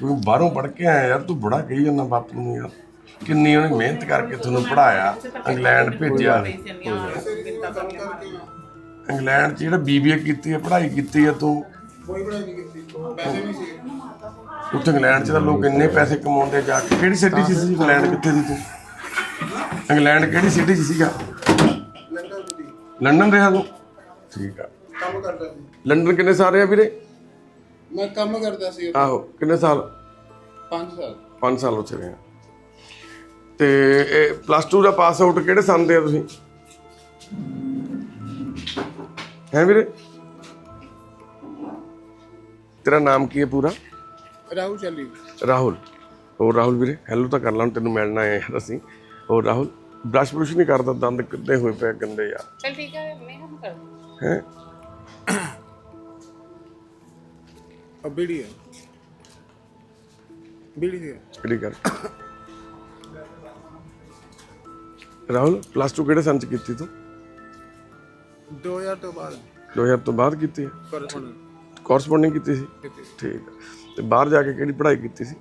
Speaker 1: ਤੂੰ ਬਾਹਰੋਂ ਪੜ ਕੇ ਆਇਆ ਯਾਰ ਤੂੰ ਬੜਾ ਕਹੀ ਜਾਂਦਾ ਬਾਪੂ ਨੂੰ ਯਾਰ। ਕਿੰਨੀ ਉਹਨੇ ਮਿਹਨਤ ਕਰਕੇ ਤੁਹਾਨੂੰ ਪੜਾਇਆ ਇੰਗਲੈਂਡ ਭੇਜਿਆ। ਇੰਗਲੈਂਡ 'ਚ ਜਿਹੜਾ ਬੀਬੀਏ ਕੀਤੀ ਹੈ ਪੜ੍ਹਾਈ ਕੀਤੀ ਹੈ ਤੂੰ।
Speaker 2: ਕੋਈ ਪੜਾਈ ਨਹੀਂ ਕੀਤੀ ਪੈਸੇ ਵੀ ਸੀਗੇ
Speaker 1: ਉੱਥੇ ਇੰਗਲੈਂਡ 'ਚ ਤਾਂ ਲੋਕ ਇੰਨੇ ਪੈਸੇ ਕਮਾਉਂਦੇ ਜਾ ਕੇ। ਕਿਹੜੀ ਸਿਟੀ 'ਚ ਸੀ ਇੰਗਲੈਂਡ? ਕਿੱਥੇ ਸੀ ਤੂੰ? ਇੰਗਲੈਂਡ ਕਿਹੜੀ ਸਿਟੀ 'ਚ ਸੀਗਾ?
Speaker 2: ਲੰਡਨ
Speaker 1: ਰਿਹਾ ਤੂੰ? ਠੀਕ ਆ।
Speaker 2: ਕੰਮ ਕਰਦਾ ਸੀ।
Speaker 1: ਲੰਡਨ ਕਿੰਨੇ ਸਾਲ ਰਿਹਾ ਵੀਰੇ?
Speaker 2: ਮੈਂ ਕੰਮ ਕਰਦਾ ਸੀ
Speaker 1: ਆਹੋ ਕਿੰਨੇ ਸਾਲ?
Speaker 2: 5 ਸਾਲ।
Speaker 1: 5 ਸਾਲ ਉੱਥੇ ਰਹੇ ਆ। ਤੇ ਇਹ ਪਲੱਸ 2 ਦਾ ਪਾਸ ਆਊਟ ਕਿਹੜੇ ਸੰਨ ਦੇ ਆ ਤੁਸੀਂ? ਹੈ ਵੀਰੇ? ਤੇਰਾ ਨਾਮ ਕੀ ਹੈ ਪੂਰਾ?
Speaker 2: ਰਾਹੁਲ ਚੱਲੀ।
Speaker 1: ਰਾਹੁਲ। ਹੋਰ ਰਾਹੁਲ ਵੀਰੇ ਹੈਲੋ ਤਾਂ ਕਰ ਲਾਂ ਤੈਨੂੰ ਮਿਲਣਾ ਹੈ ਯਾਰ ਅਸੀਂ। ਹੋਰ ਰਾਹੁਲ ਬ੍ਰਸ਼ ਬਰੁਸ਼ ਨਹੀਂ ਕਰਦਾ ਦੰਦ ਕਿੱਦੇ ਹੋਏ ਪਏ ਗੰਦੇ ਯਾਰ।
Speaker 4: ਚਲ ਠੀਕ ਹੈ ਮੈਂ ਹਮ ਕਰ
Speaker 1: ਹੈ?
Speaker 2: अब बीड़ी है बीड़ी है
Speaker 1: ਕਿਹੜੀ ਕਰ ਰਾਹੁਲ ਪਲੱਸ 2 ਕਿਹੜੇ ਸੰਨ ਚ ਕੀਤੀ ਤੂੰ
Speaker 2: 2000 ਤੋਂ ਬਾਅਦ
Speaker 1: 2000 ਤੋਂ ਬਾਅਦ ਕੀਤੀ ਹੈ
Speaker 2: पर ਹੁਣ
Speaker 1: ਕੋਰਸਪੋਂਡਿੰਗ ਕੀਤੀ ਸੀ
Speaker 2: ਕੀਤੀ।
Speaker 1: ਠੀਕ ਹੈ ਤੇ ਬਾਹਰ ਜਾ ਕੇ ਕਿਹੜੀ ਪੜ੍ਹਾਈ ਕੀਤੀ ਸੀ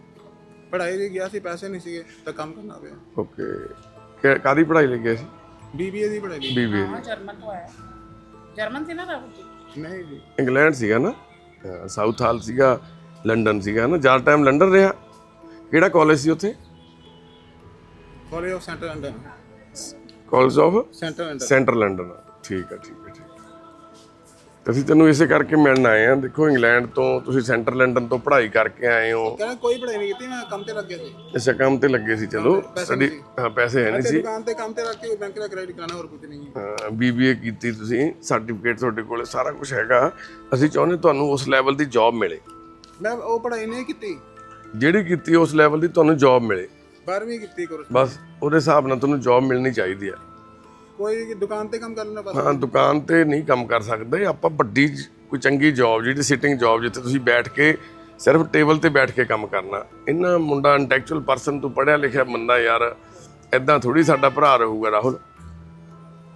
Speaker 2: ਪੜਾਈ ਲਈ ਗਿਆ ਸੀ ਪੈਸੇ ਨਹੀਂ ਸੀਗੇ ਤਾਂ ਕੰਮ ਕਰਨਾ ਪਿਆ
Speaker 1: ਓਕੇ ਕਾਦੀ ਪੜ੍ਹਾਈ ਲਈ ਗਿਆ ਸੀ
Speaker 2: ਬੀਬੀਏ ਦੀ ਪੜਾਈ ਲਈ
Speaker 1: ਬੀਬੀਏ
Speaker 4: ਹਾਂ ਜਰਮਨ ਤੋਂ ਆਇਆ ਜਰਮਨ ਸੀ ਨਾ ਰਾਹੁਲ ਜੀ
Speaker 2: ਨਹੀਂ ਜੀ
Speaker 1: ਇੰਗਲੈਂਡ ਸੀਗਾ ਨਾ ਸਾਊਥ ਹਾਲ ਸੀਗਾ ਲੰਡਨ ਸੀਗਾ ਨਾ ਜ਼ਿਆਦਾ ਟਾਈਮ ਲੰਡਨ ਰਿਹਾ। ਕਿਹੜਾ ਕਾਲਜ ਸੀ ਉੱਥੇ?
Speaker 2: College of centre London
Speaker 1: college of
Speaker 2: centre London
Speaker 1: centre London ਠੀਕ ਹੈ ਠੀਕ ਤੇ ਅਸੀਂ ਤੈਨੂੰ ਇਸੇ ਕਰਕੇ ਮਿਲਣ ਆਏ ਆ ਦੇਖੋ ਇੰਗਲੈਂਡ ਤੋਂ ਤੁਸੀਂ ਸੈਂਟਰ ਲੰਡਨ ਤੋਂ ਪੜ੍ਹਾਈ ਕਰਕੇ ਆਏ ਹੋ।
Speaker 2: ਕਹਿੰਦਾ ਕੋਈ ਪੜਾਈ ਨਹੀਂ ਕੀਤੀ ਮੈਂ ਕੰਮ ਤੇ ਲੱਗ ਗਿਆ ਸੀ।
Speaker 1: ਇਸੇ ਕੰਮ ਤੇ ਲੱਗੇ ਸੀ ਚਲੋ। ਸਟੱਡੀ ਹਾਂ ਪੈਸੇ ਹੈ ਨਹੀਂ ਸੀ।
Speaker 2: ਦੁਕਾਨ ਤੇ ਕੰਮ ਤੇ ਰੱਖ ਕੇ ਬੈਂਕ ਦਾ ਕ੍ਰੈਡਿਟ ਕਰਾਣਾ ਹੋਰ ਕੁਝ ਨਹੀਂ।
Speaker 1: ਬੀਬੀਏ ਕੀਤੀ ਤੁਸੀਂ ਸਰਟੀਫਿਕੇਟ ਤੁਹਾਡੇ ਕੋਲ ਸਾਰਾ ਕੁਝ ਹੈਗਾ। ਅਸੀਂ ਚਾਹੁੰਦੇ ਤੁਹਾਨੂੰ ਉਸ ਲੈਵਲ ਦੀ ਜੌਬ ਮਿਲੇ।
Speaker 2: ਮੈਂ ਉਹ ਪੜਾਈ ਨਹੀਂ ਕੀਤੀ।
Speaker 1: ਜਿਹੜੀ ਕੀਤੀ ਉਸ ਲੈਵਲ ਦੀ ਤੁਹਾਨੂੰ ਜੌਬ ਮਿਲੇ।
Speaker 2: 12ਵੀਂ ਕੀਤੀ ਕੋਰਸ
Speaker 1: ਬਸ ਉਹਦੇ ਹਿਸਾਬ ਨਾਲ ਤੁਹਾਨੂੰ ਜੌਬ ਮਿਲਣੀ ਚਾਹੀਦੀ ਹੈ।
Speaker 2: ਕੋਈ ਦੁਕਾਨ ਤੇ ਕੰਮ ਕਰਨਾ ਬਸ?
Speaker 1: ਹਾਂ ਦੁਕਾਨ ਤੇ ਨਹੀਂ ਕੰਮ ਕਰ ਸਕਦੇ। ਆਪਾਂ ਵੱਡੀ ਕੋਈ ਚੰਗੀ ਜੌਬ ਜਿਹੜੀ ਸਿਟਿੰਗ ਜੌਬ ਜਿੱਥੇ ਤੁਸੀਂ ਬੈਠ ਕੇ ਸਿਰਫ ਟੇਬਲ ਤੇ ਬੈਠ ਕੇ ਕੰਮ ਕਰਨਾ। ਇਹਨਾਂ ਮੁੰਡਾ ਇੰਟੈਲੈਕਚੁਅਲ ਪਰਸਨ ਤੋਂ ਪੜਿਆ ਲਿਖਿਆ ਬੰਦਾ ਯਾਰ ਐਦਾਂ ਥੋੜੀ ਸਾਡਾ ਭਰਾ ਰਹੂਗਾ ਰਾਹੁਲ।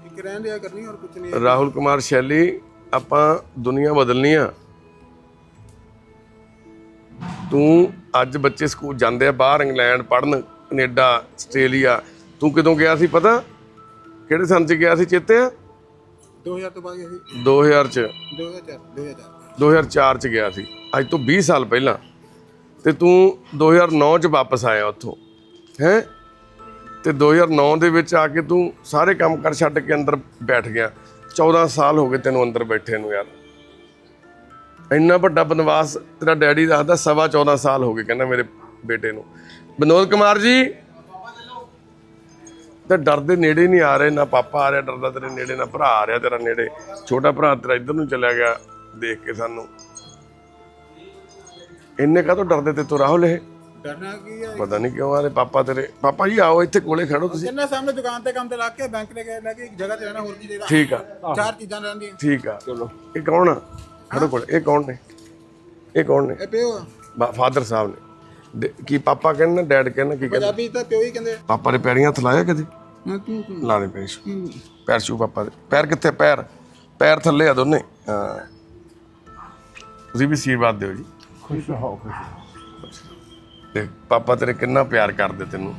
Speaker 2: ਇੱਕ ਰਹਿਣ ਦਿਆ ਕਰਨੀ ਹੋਰ ਕੁਝ ਨਹੀਂ।
Speaker 1: ਰਾਹੁਲ ਕੁਮਾਰ ਸ਼ੈਲੀ ਆਪਾਂ ਦੁਨੀਆ ਬਦਲਣੀ ਆ। ਤੂੰ ਅੱਜ ਬੱਚੇ ਸਕੂਲ ਜਾਂਦੇ ਆ ਬਾਹਰ ਇੰਗਲੈਂਡ ਪੜਨ ਕੈਨੇਡਾ ਆਸਟ੍ਰੇਲੀਆ। ਤੂੰ ਕਦੋਂ ਗਿਆ ਸੀ ਪਤਾ? ਕਿਹੜੇ ਸੰਨ ਚ ਗਿਆ ਸੀ ਚੇਤੇ ਆ?
Speaker 2: 2000 ਤੋਂ ਬਾਅਦ ਗਿਆ ਸੀ।
Speaker 1: 2000 ਚ।
Speaker 2: 2004 2004
Speaker 1: 2004 ਚ ਗਿਆ ਸੀ। ਅੱਜ ਤੋਂ 20 ਸਾਲ ਪਹਿਲਾਂ। ਤੇ ਤੂੰ 2009 ਚ ਵਾਪਸ ਆਇਆ ਉੱਥੋਂ। ਹੈ? ਤੇ 2009 ਦੇ ਵਿੱਚ ਆ ਕੇ ਤੂੰ ਸਾਰੇ ਕੰਮ ਕਰ ਛੱਡ ਕੇ ਅੰਦਰ ਬੈਠ ਗਿਆ। 14 ਸਾਲ ਹੋ ਗਏ ਤੈਨੂੰ ਅੰਦਰ ਬੈਠੇ ਨੂੰ ਯਾਰ। ਇੰਨਾ ਵੱਡਾ ਬਨਵਾਸ ਤੇਰਾ ਡੈਡੀ ਦੱਸਦਾ ਸਵਾ 14 ਸਾਲ ਹੋ ਗਏ ਕਹਿੰਦਾ ਮੇਰੇ ਬੇਟੇ ਨੂੰ। ਵਿਨੋਦ ਕੁਮਾਰ ਜੀ ਤੇ ਡਰਦੇ ਨੇੜੇ ਨਹੀਂ ਆ ਰਹੇ ਨਾ ਪਾਪਾ ਆ ਰਿਹਾ ਡਰਦਾ ਤੇਰੇ ਨੇੜੇ ਨਾ ਭਰਾ ਆ ਰਿਹਾ ਤੇਰਾ ਨੇੜੇ। ਛੋਟਾ ਭਰਾ ਤੇਰਾ ਇੱਧਰ ਨੂੰ ਚਲਿਆ ਗਿਆ ਦੇਖ ਕੇ ਸਾਨੂੰ। ਇੰਨੇ ਕਾਹਤੋਂ ਡਰਦੇ ਤੇ ਤੂੰ ਰਾਹੁਲ ਇਹ?
Speaker 2: ਡਰਨਾ ਕੀ ਹੈ
Speaker 1: ਪਤਾ ਨਹੀਂ ਕਿਉਂ ਆ ਰਹੇ ਪਾਪਾ ਤੇਰੇ। ਪਾਪਾ ਜੀ ਆਓ ਇੱਥੇ ਕੋਲੇ ਖੜੋ ਤੁਸੀਂ।
Speaker 2: ਕਿੰਨਾ ਸਾਹਮਣੇ ਦੁਕਾਨ ਤੇ ਕੰਮ ਤੇ ਲਾ ਕੇ ਬੈਂਕ ਲੈ ਕੇ ਲੈ ਕੇ ਇੱਕ ਜਗ੍ਹਾ ਤੇ ਰਹਿਣਾ ਹੋਰ ਕੀ ਦੇਦਾ
Speaker 1: ਠੀਕ ਆ।
Speaker 2: ਚਾਰ ਚੀਜ਼ਾਂ ਰਹਿੰਦੀਆਂ
Speaker 1: ਠੀਕ ਆ। ਚਲੋ। ਇਹ ਕੌਣ ਆ? ਖੜੋ ਕੋਲੇ। ਇਹ ਕੌਣ ਨੇ? ਇਹ ਕੌਣ ਨੇ?
Speaker 2: ਇਹ ਪਿਓ ਆ।
Speaker 1: ਫਾਦਰ ਸਾਹਿਬ ਨੇ। ਡ- ਕੀ ਪਾਪਾ ਕਹਿੰਦੇ ਨੇ ਡੈਡ ਕਹਿੰਦੇ ਕੀ ਕਹਿੰਦੇ
Speaker 2: ਪੰਜਾਬੀ ਤਾਂ ਪਿਓ ਹੀ ਕਹਿੰਦੇ
Speaker 1: ਪਾਪਾ ਦੇ ਪੈਰੀਆਂ ਹੱਥ ਲਾਇਆ ਕਦੇ?
Speaker 2: ਹਾਂ ਤੂੰ ਤੂੰ
Speaker 1: ਲਾ ਦੇ ਪੈਰ ਛੂ ਪੈਰ ਛੂ ਪਾਪਾ ਦੇ। ਪੈਰ ਕਿੱਥੇ ਪੈਰ। ਪੈਰ ਥੱਲੇ ਆ ਦੋਨੇ। ਹਾਂ। ਤੁਸੀਂ ਵੀ ਆਸ਼ੀਰਵਾਦ ਦਿਓ ਜੀ।
Speaker 3: ਖੁਸ਼ ਰਹੋ ਖੁਸ਼
Speaker 1: ਦੇਖ ਪਾਪਾ ਤੇਰੇ ਕਿੰਨਾ ਪਿਆਰ ਕਰਦੇ ਤੈਨੂੰ।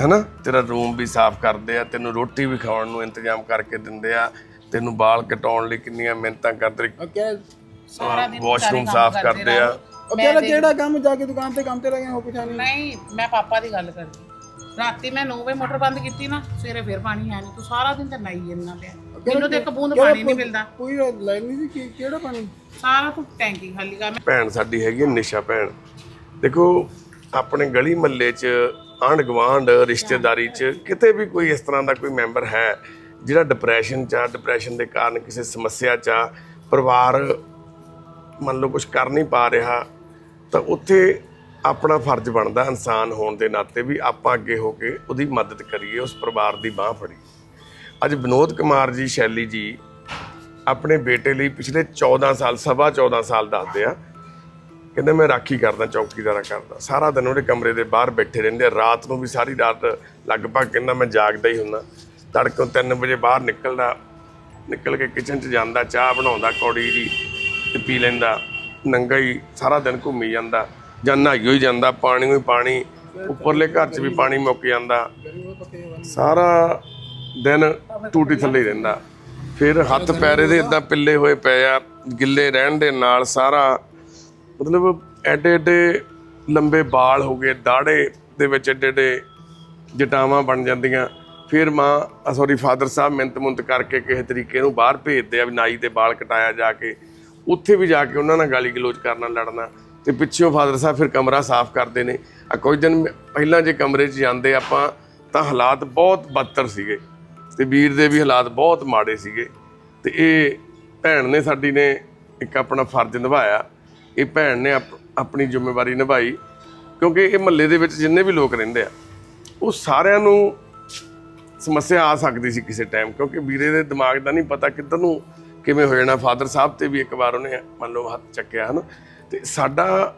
Speaker 1: ਹੈਨਾ? ਤੇਰਾ ਰੂਮ ਵੀ ਸਾਫ਼ ਕਰਦੇ ਆ ਤੈਨੂੰ ਰੋਟੀ ਵੀ ਖਾਣ ਨੂੰ ਇੰਤਜ਼ਾਮ ਕਰਕੇ ਦਿੰਦੇ ਆ ਤੈਨੂੰ ਵਾਲ ਕਟਾਉਣ ਲਈ ਕਿੰਨੀਆਂ ਮਿਹਨਤਾਂ ਕਰਦੇ।
Speaker 2: ਕਹਿ
Speaker 1: ਵਾਸ਼ਰੂਮ ਸਾਫ਼ ਕਰਦੇ ਆ।
Speaker 2: ਉਹ ਕਹਿੰਦਾ ਕਿਹੜਾ ਕੰਮ ਜਾ ਕੇ ਦੁਕਾਨ ਤੇ ਕੰਮ ਤੇ ਲੱਗੇ ਹੋ ਪੁੱਛਾ ਨਹੀਂ
Speaker 4: ਨਹੀਂ ਮੈਂ ਪਾਪਾ ਦੀ ਗੱਲ ਕਰਦੀ। ਰਾਤੀ ਮੈਂ 9 ਵਜੇ ਮੋਟਰ ਬੰਦ ਕੀਤੀ ਨਾ ਸਵੇਰੇ ਫਿਰ ਪਾਣੀ ਹੈ ਨਹੀਂ ਤੂੰ ਸਾਰਾ ਦਿਨ ਤੇ ਨਾਈ ਜੰਨਾ ਪਿਆ। ਮੈਨੂੰ ਤੇ ਇੱਕ ਬੂੰਦ ਪਾਣੀ ਨਹੀਂ ਮਿਲਦਾ।
Speaker 2: ਕੋਈ ਲਾਈਨ ਨਹੀਂ ਸੀ ਕਿ- ਕਿਹੜਾ ਪਾਣੀ?
Speaker 4: ਸਾਰਾ ਤੂੰ ਟੈਂਕੀ ਖਾਲੀ ਕਰ।
Speaker 1: ਭੈਣ ਸਾਡੀ ਹੈਗੀ ਹੈ ਨਿਸ਼ਾ ਭੈਣ। ਦੇਖੋ ਆਪਣੇ ਗਲੀ ਮੱਲੇ 'ਚ ਆਂਢ ਗੁਆਂਢ ਰਿਸ਼ਤੇਦਾਰੀ 'ਚ ਕਿਤੇ ਵੀ ਕੋਈ ਇਸ ਤਰ੍ਹਾਂ ਦਾ ਕੋਈ ਮੈਂਬਰ ਹੈ ਜਿਹੜਾ ਡਿਪਰੈਸ਼ਨ 'ਚ ਆ ਡਿਪਰੈਸ਼ਨ ਦੇ ਕਾਰਨ ਕਿਸੇ ਸਮੱਸਿਆ 'ਚ ਆ ਪਰਿਵਾਰ ਮੰਨ ਲਓ ਕੁਝ ਕਰ ਨਹੀਂ ਪਾ ਰਿਹਾ, ਤਾਂ ਉੱਥੇ ਆਪਣਾ ਫਰਜ਼ ਬਣਦਾ ਇਨਸਾਨ ਹੋਣ ਦੇ ਨਾਤੇ ਵੀ ਆਪਾਂ ਅੱਗੇ ਹੋ ਕੇ ਉਹਦੀ ਮਦਦ ਕਰੀਏ, ਉਸ ਪਰਿਵਾਰ ਦੀ ਬਾਹ ਫੜੀ। ਅੱਜ ਵਿਨੋਦ ਕੁਮਾਰ ਜੀ, ਸ਼ੈਲੀ ਜੀ ਆਪਣੇ ਬੇਟੇ ਲਈ ਪਿਛਲੇ 14 ਸਾਲ, ਸਵਾ 14 ਸਾਲ ਦੱਸਦੇ ਆ। ਕਹਿੰਦੇ ਮੈਂ ਰਾਖੀ ਕਰਦਾ, ਚੌਕੀਦਾਰਾ ਕਰਦਾ। ਸਾਰਾ ਦਿਨ ਉਹਦੇ ਕਮਰੇ ਦੇ ਬਾਹਰ ਬੈਠੇ ਰਹਿੰਦੇ ਆ। ਰਾਤ ਨੂੰ ਵੀ ਸਾਰੀ ਰਾਤ ਲਗਭਗ ਕਹਿੰਦਾ ਮੈਂ ਜਾਗਦਾ ਹੀ ਹੁੰਦਾ। ਤੜਕੋਂ 3 ਵਜੇ ਬਾਹਰ ਨਿਕਲਦਾ, ਨਿਕਲ ਕੇ ਕਿਚਨ 'ਚ ਜਾਂਦਾ, ਚਾਹ ਬਣਾਉਂਦਾ, ਕੌੜੀ ਜੀ ਤੇ ਪੀ ਲੈਂਦਾ, ਨੰਗਾ ਹੀ ਸਾਰਾ ਦਿਨ ਘੁੰਮੀ ਜਾਂਦਾ, ਜਾਂ ਨਹਾਈ ਹੋਈ ਜਾਂਦਾ, ਪਾਣੀ ਹੀ ਪਾਣੀ, ਉੱਪਰਲੇ ਘਰ 'ਚ ਵੀ ਪਾਣੀ ਮੁੱਕ ਜਾਂਦਾ। ਸਾਰਾ ਦਿਨ ਟੂਟੀ ਥੱਲੇ ਹੀ ਰਹਿੰਦਾ। ਫਿਰ ਹੱਥ ਪੈਰੇ ਦੇ ਇਦਾਂ ਪਿੱਲੇ ਹੋਏ ਪਏ ਆ, ਗਿੱਲੇ ਰਹਿਣ ਦੇ ਨਾਲ ਸਾਰਾ ਮਤਲਬ ਐਡੇ ਐਡੇ ਲੰਬੇ ਵਾਲ ਹੋ ਗਏ ਦਾੜੇ ਦੇ ਵਿੱਚ ਐਡੇ ਐਡੇ ਜਟਾਵਾਂ ਬਣ ਜਾਂਦੀਆਂ। ਫਿਰ ਮਾਂ ਸੌਰੀ ਫਾਦਰ ਸਾਹਿਬ ਮਿੰਤ ਮੁੰਤ ਕਰਕੇ ਕਿਸੇ ਤਰੀਕੇ ਨੂੰ ਬਾਹਰ ਭੇਜਦੇ ਆ, ਵੀ ਨਾਈ ਤੇ ਵਾਲ ਕਟਾਇਆ ਜਾ ਕੇ। ਉੱਥੇ ਵੀ ਜਾ ਕੇ ਉਹਨਾਂ ਨਾਲ ਗਾਲੀ ਗਲੋਚ ਕਰਨਾ ਲੜਨਾ ਤੇ ਪਿੱਛੋਂ ਫਾਦਰ ਸਾਹਿਬ ਫਿਰ ਕਮਰਾ ਸਾਫ਼ ਕਰਦੇ ਨੇ। ਆ ਕੁਝ ਦਿਨ ਪਹਿਲਾਂ ਜੇ ਕਮਰੇ 'ਚ ਜਾਂਦੇ ਆਪਾਂ ਤਾਂ ਹਾਲਾਤ ਬਹੁਤ ਬਦਤਰ ਸੀਗੇ ਤੇ ਵੀਰ ਦੇ ਵੀ ਹਾਲਾਤ ਬਹੁਤ ਮਾੜੇ ਸੀਗੇ ਤੇ ਇਹ ਭੈਣ ਨੇ ਸਾਡੀ ਨੇ ਇੱਕ ਆਪਣਾ ਫਰਜ਼ ਨਿਭਾਇਆ। ਇਹ ਭੈਣ ਨੇ ਆਪਣੀ ਜ਼ਿੰਮੇਵਾਰੀ ਨਿਭਾਈ ਕਿਉਂਕਿ ਇਹ ਮਹੱਲੇ ਦੇ ਵਿੱਚ ਜਿੰਨੇ ਵੀ ਲੋਕ ਰਹਿੰਦੇ ਆ, ਉਹ ਸਾਰਿਆਂ ਨੂੰ ਸਮੱਸਿਆ ਆ ਸਕਦੀ ਸੀ ਕਿਸੇ ਟਾਈਮ ਕਿਉਂਕਿ ਵੀਰੇ ਦੇ ਦਿਮਾਗ ਦਾ ਨਹੀਂ ਪਤਾ ਕਿੱਧਰ ਨੂੰ ਕਿਵੇਂ ਹੋ ਜਾਣਾ? ਫਾਦਰ ਸਾਹਿਬ ਤੇ ਵੀ ਇੱਕ ਵਾਰ ਉਹਨੇ ਮੰਨ ਲਓ ਹੱਥ ਚੱਕਿਆ, ਹਨ? ਤੇ ਸਾਡਾ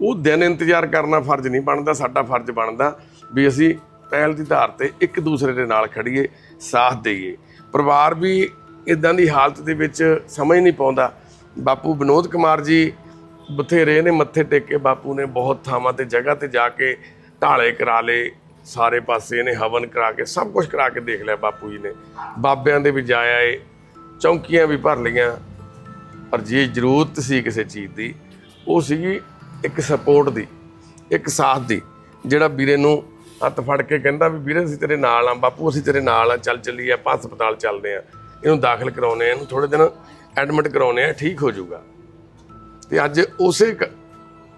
Speaker 1: ਉਹ ਦਿਨ ਇੰਤਜ਼ਾਰ ਕਰਨਾ ਫਰਜ਼ ਨਹੀਂ ਬਣਦਾ, ਸਾਡਾ ਫਰਜ਼ ਬਣਦਾ ਵੀ ਅਸੀਂ ਪਹਿਲ ਦੀ ਧਾਰ ਤੇ ਇੱਕ ਦੂਸਰੇ ਦੇ ਨਾਲ ਖੜੀਏ, ਸਾਥ ਦੇਈਏ। ਪਰਿਵਾਰ ਵੀ ਇਦਾਂ ਦੀ ਹਾਲਤ ਦੇ ਵਿੱਚ ਸਮਝ ਨਹੀਂ ਪਾਉਂਦਾ। ਬਾਪੂ ਵਿਨੋਦ ਕੁਮਾਰ ਜੀ ਬਥੇਰੇ ਨੇ ਮੱਥੇ ਟੇਕ ਕੇ ਬਾਪੂ ਨੇ ਬਹੁਤ ਥਾਵਾਂ ਤੇ ਜਗ੍ਹਾ ਤੇ ਜਾ ਕੇ ਢਾਲੇ ਕਰਾ ਲਏ, ਸਾਰੇ ਪਾਸੇ ਇਹਨੇ ਹਵਨ ਕਰਾ ਕੇ, ਸਭ ਕੁਝ ਕਰਾ ਕੇ ਦੇਖ ਲਿਆ ਬਾਪੂ ਜੀ ਨੇ। ਬਾਬਿਆਂ ਦੇ ਵੀ ਜਾਇਆ ਏ ਚੌਂਕੀਆਂ ਵੀ ਭਰ ਲਈਆਂ। ਪਰ ਜੇ ਜ਼ਰੂਰਤ ਸੀ ਕਿਸੇ ਚੀਜ਼ ਦੀ, ਉਹ ਸੀਗੀ ਇੱਕ ਸਪੋਰਟ ਦੀ, ਇੱਕ ਸਾਥ ਦੀ, ਜਿਹੜਾ ਵੀਰੇ ਨੂੰ ਹੱਥ ਫੜ ਕੇ ਕਹਿੰਦਾ ਵੀ ਵੀਰੇ ਅਸੀਂ ਤੇਰੇ ਨਾਲ ਆ, ਬਾਪੂ ਅਸੀਂ ਤੇਰੇ ਨਾਲ ਆ, ਚੱਲ ਚੱਲੀਏ, ਆਪਾਂ ਹਸਪਤਾਲ ਚੱਲਦੇ ਆ। ਇਹਨੂੰ ਦਾਖਲ ਕਰਾਉਨੇ ਆ, ਇਹਨੂੰ ਥੋੜੇ ਦਿਨ ਐਡਮਿਟ ਕਰਾਉਨੇ ਆ, ਠੀਕ ਹੋ ਜਾਊਗਾ। ਤੇ ਅੱਜ ਉਸੇ ਕ-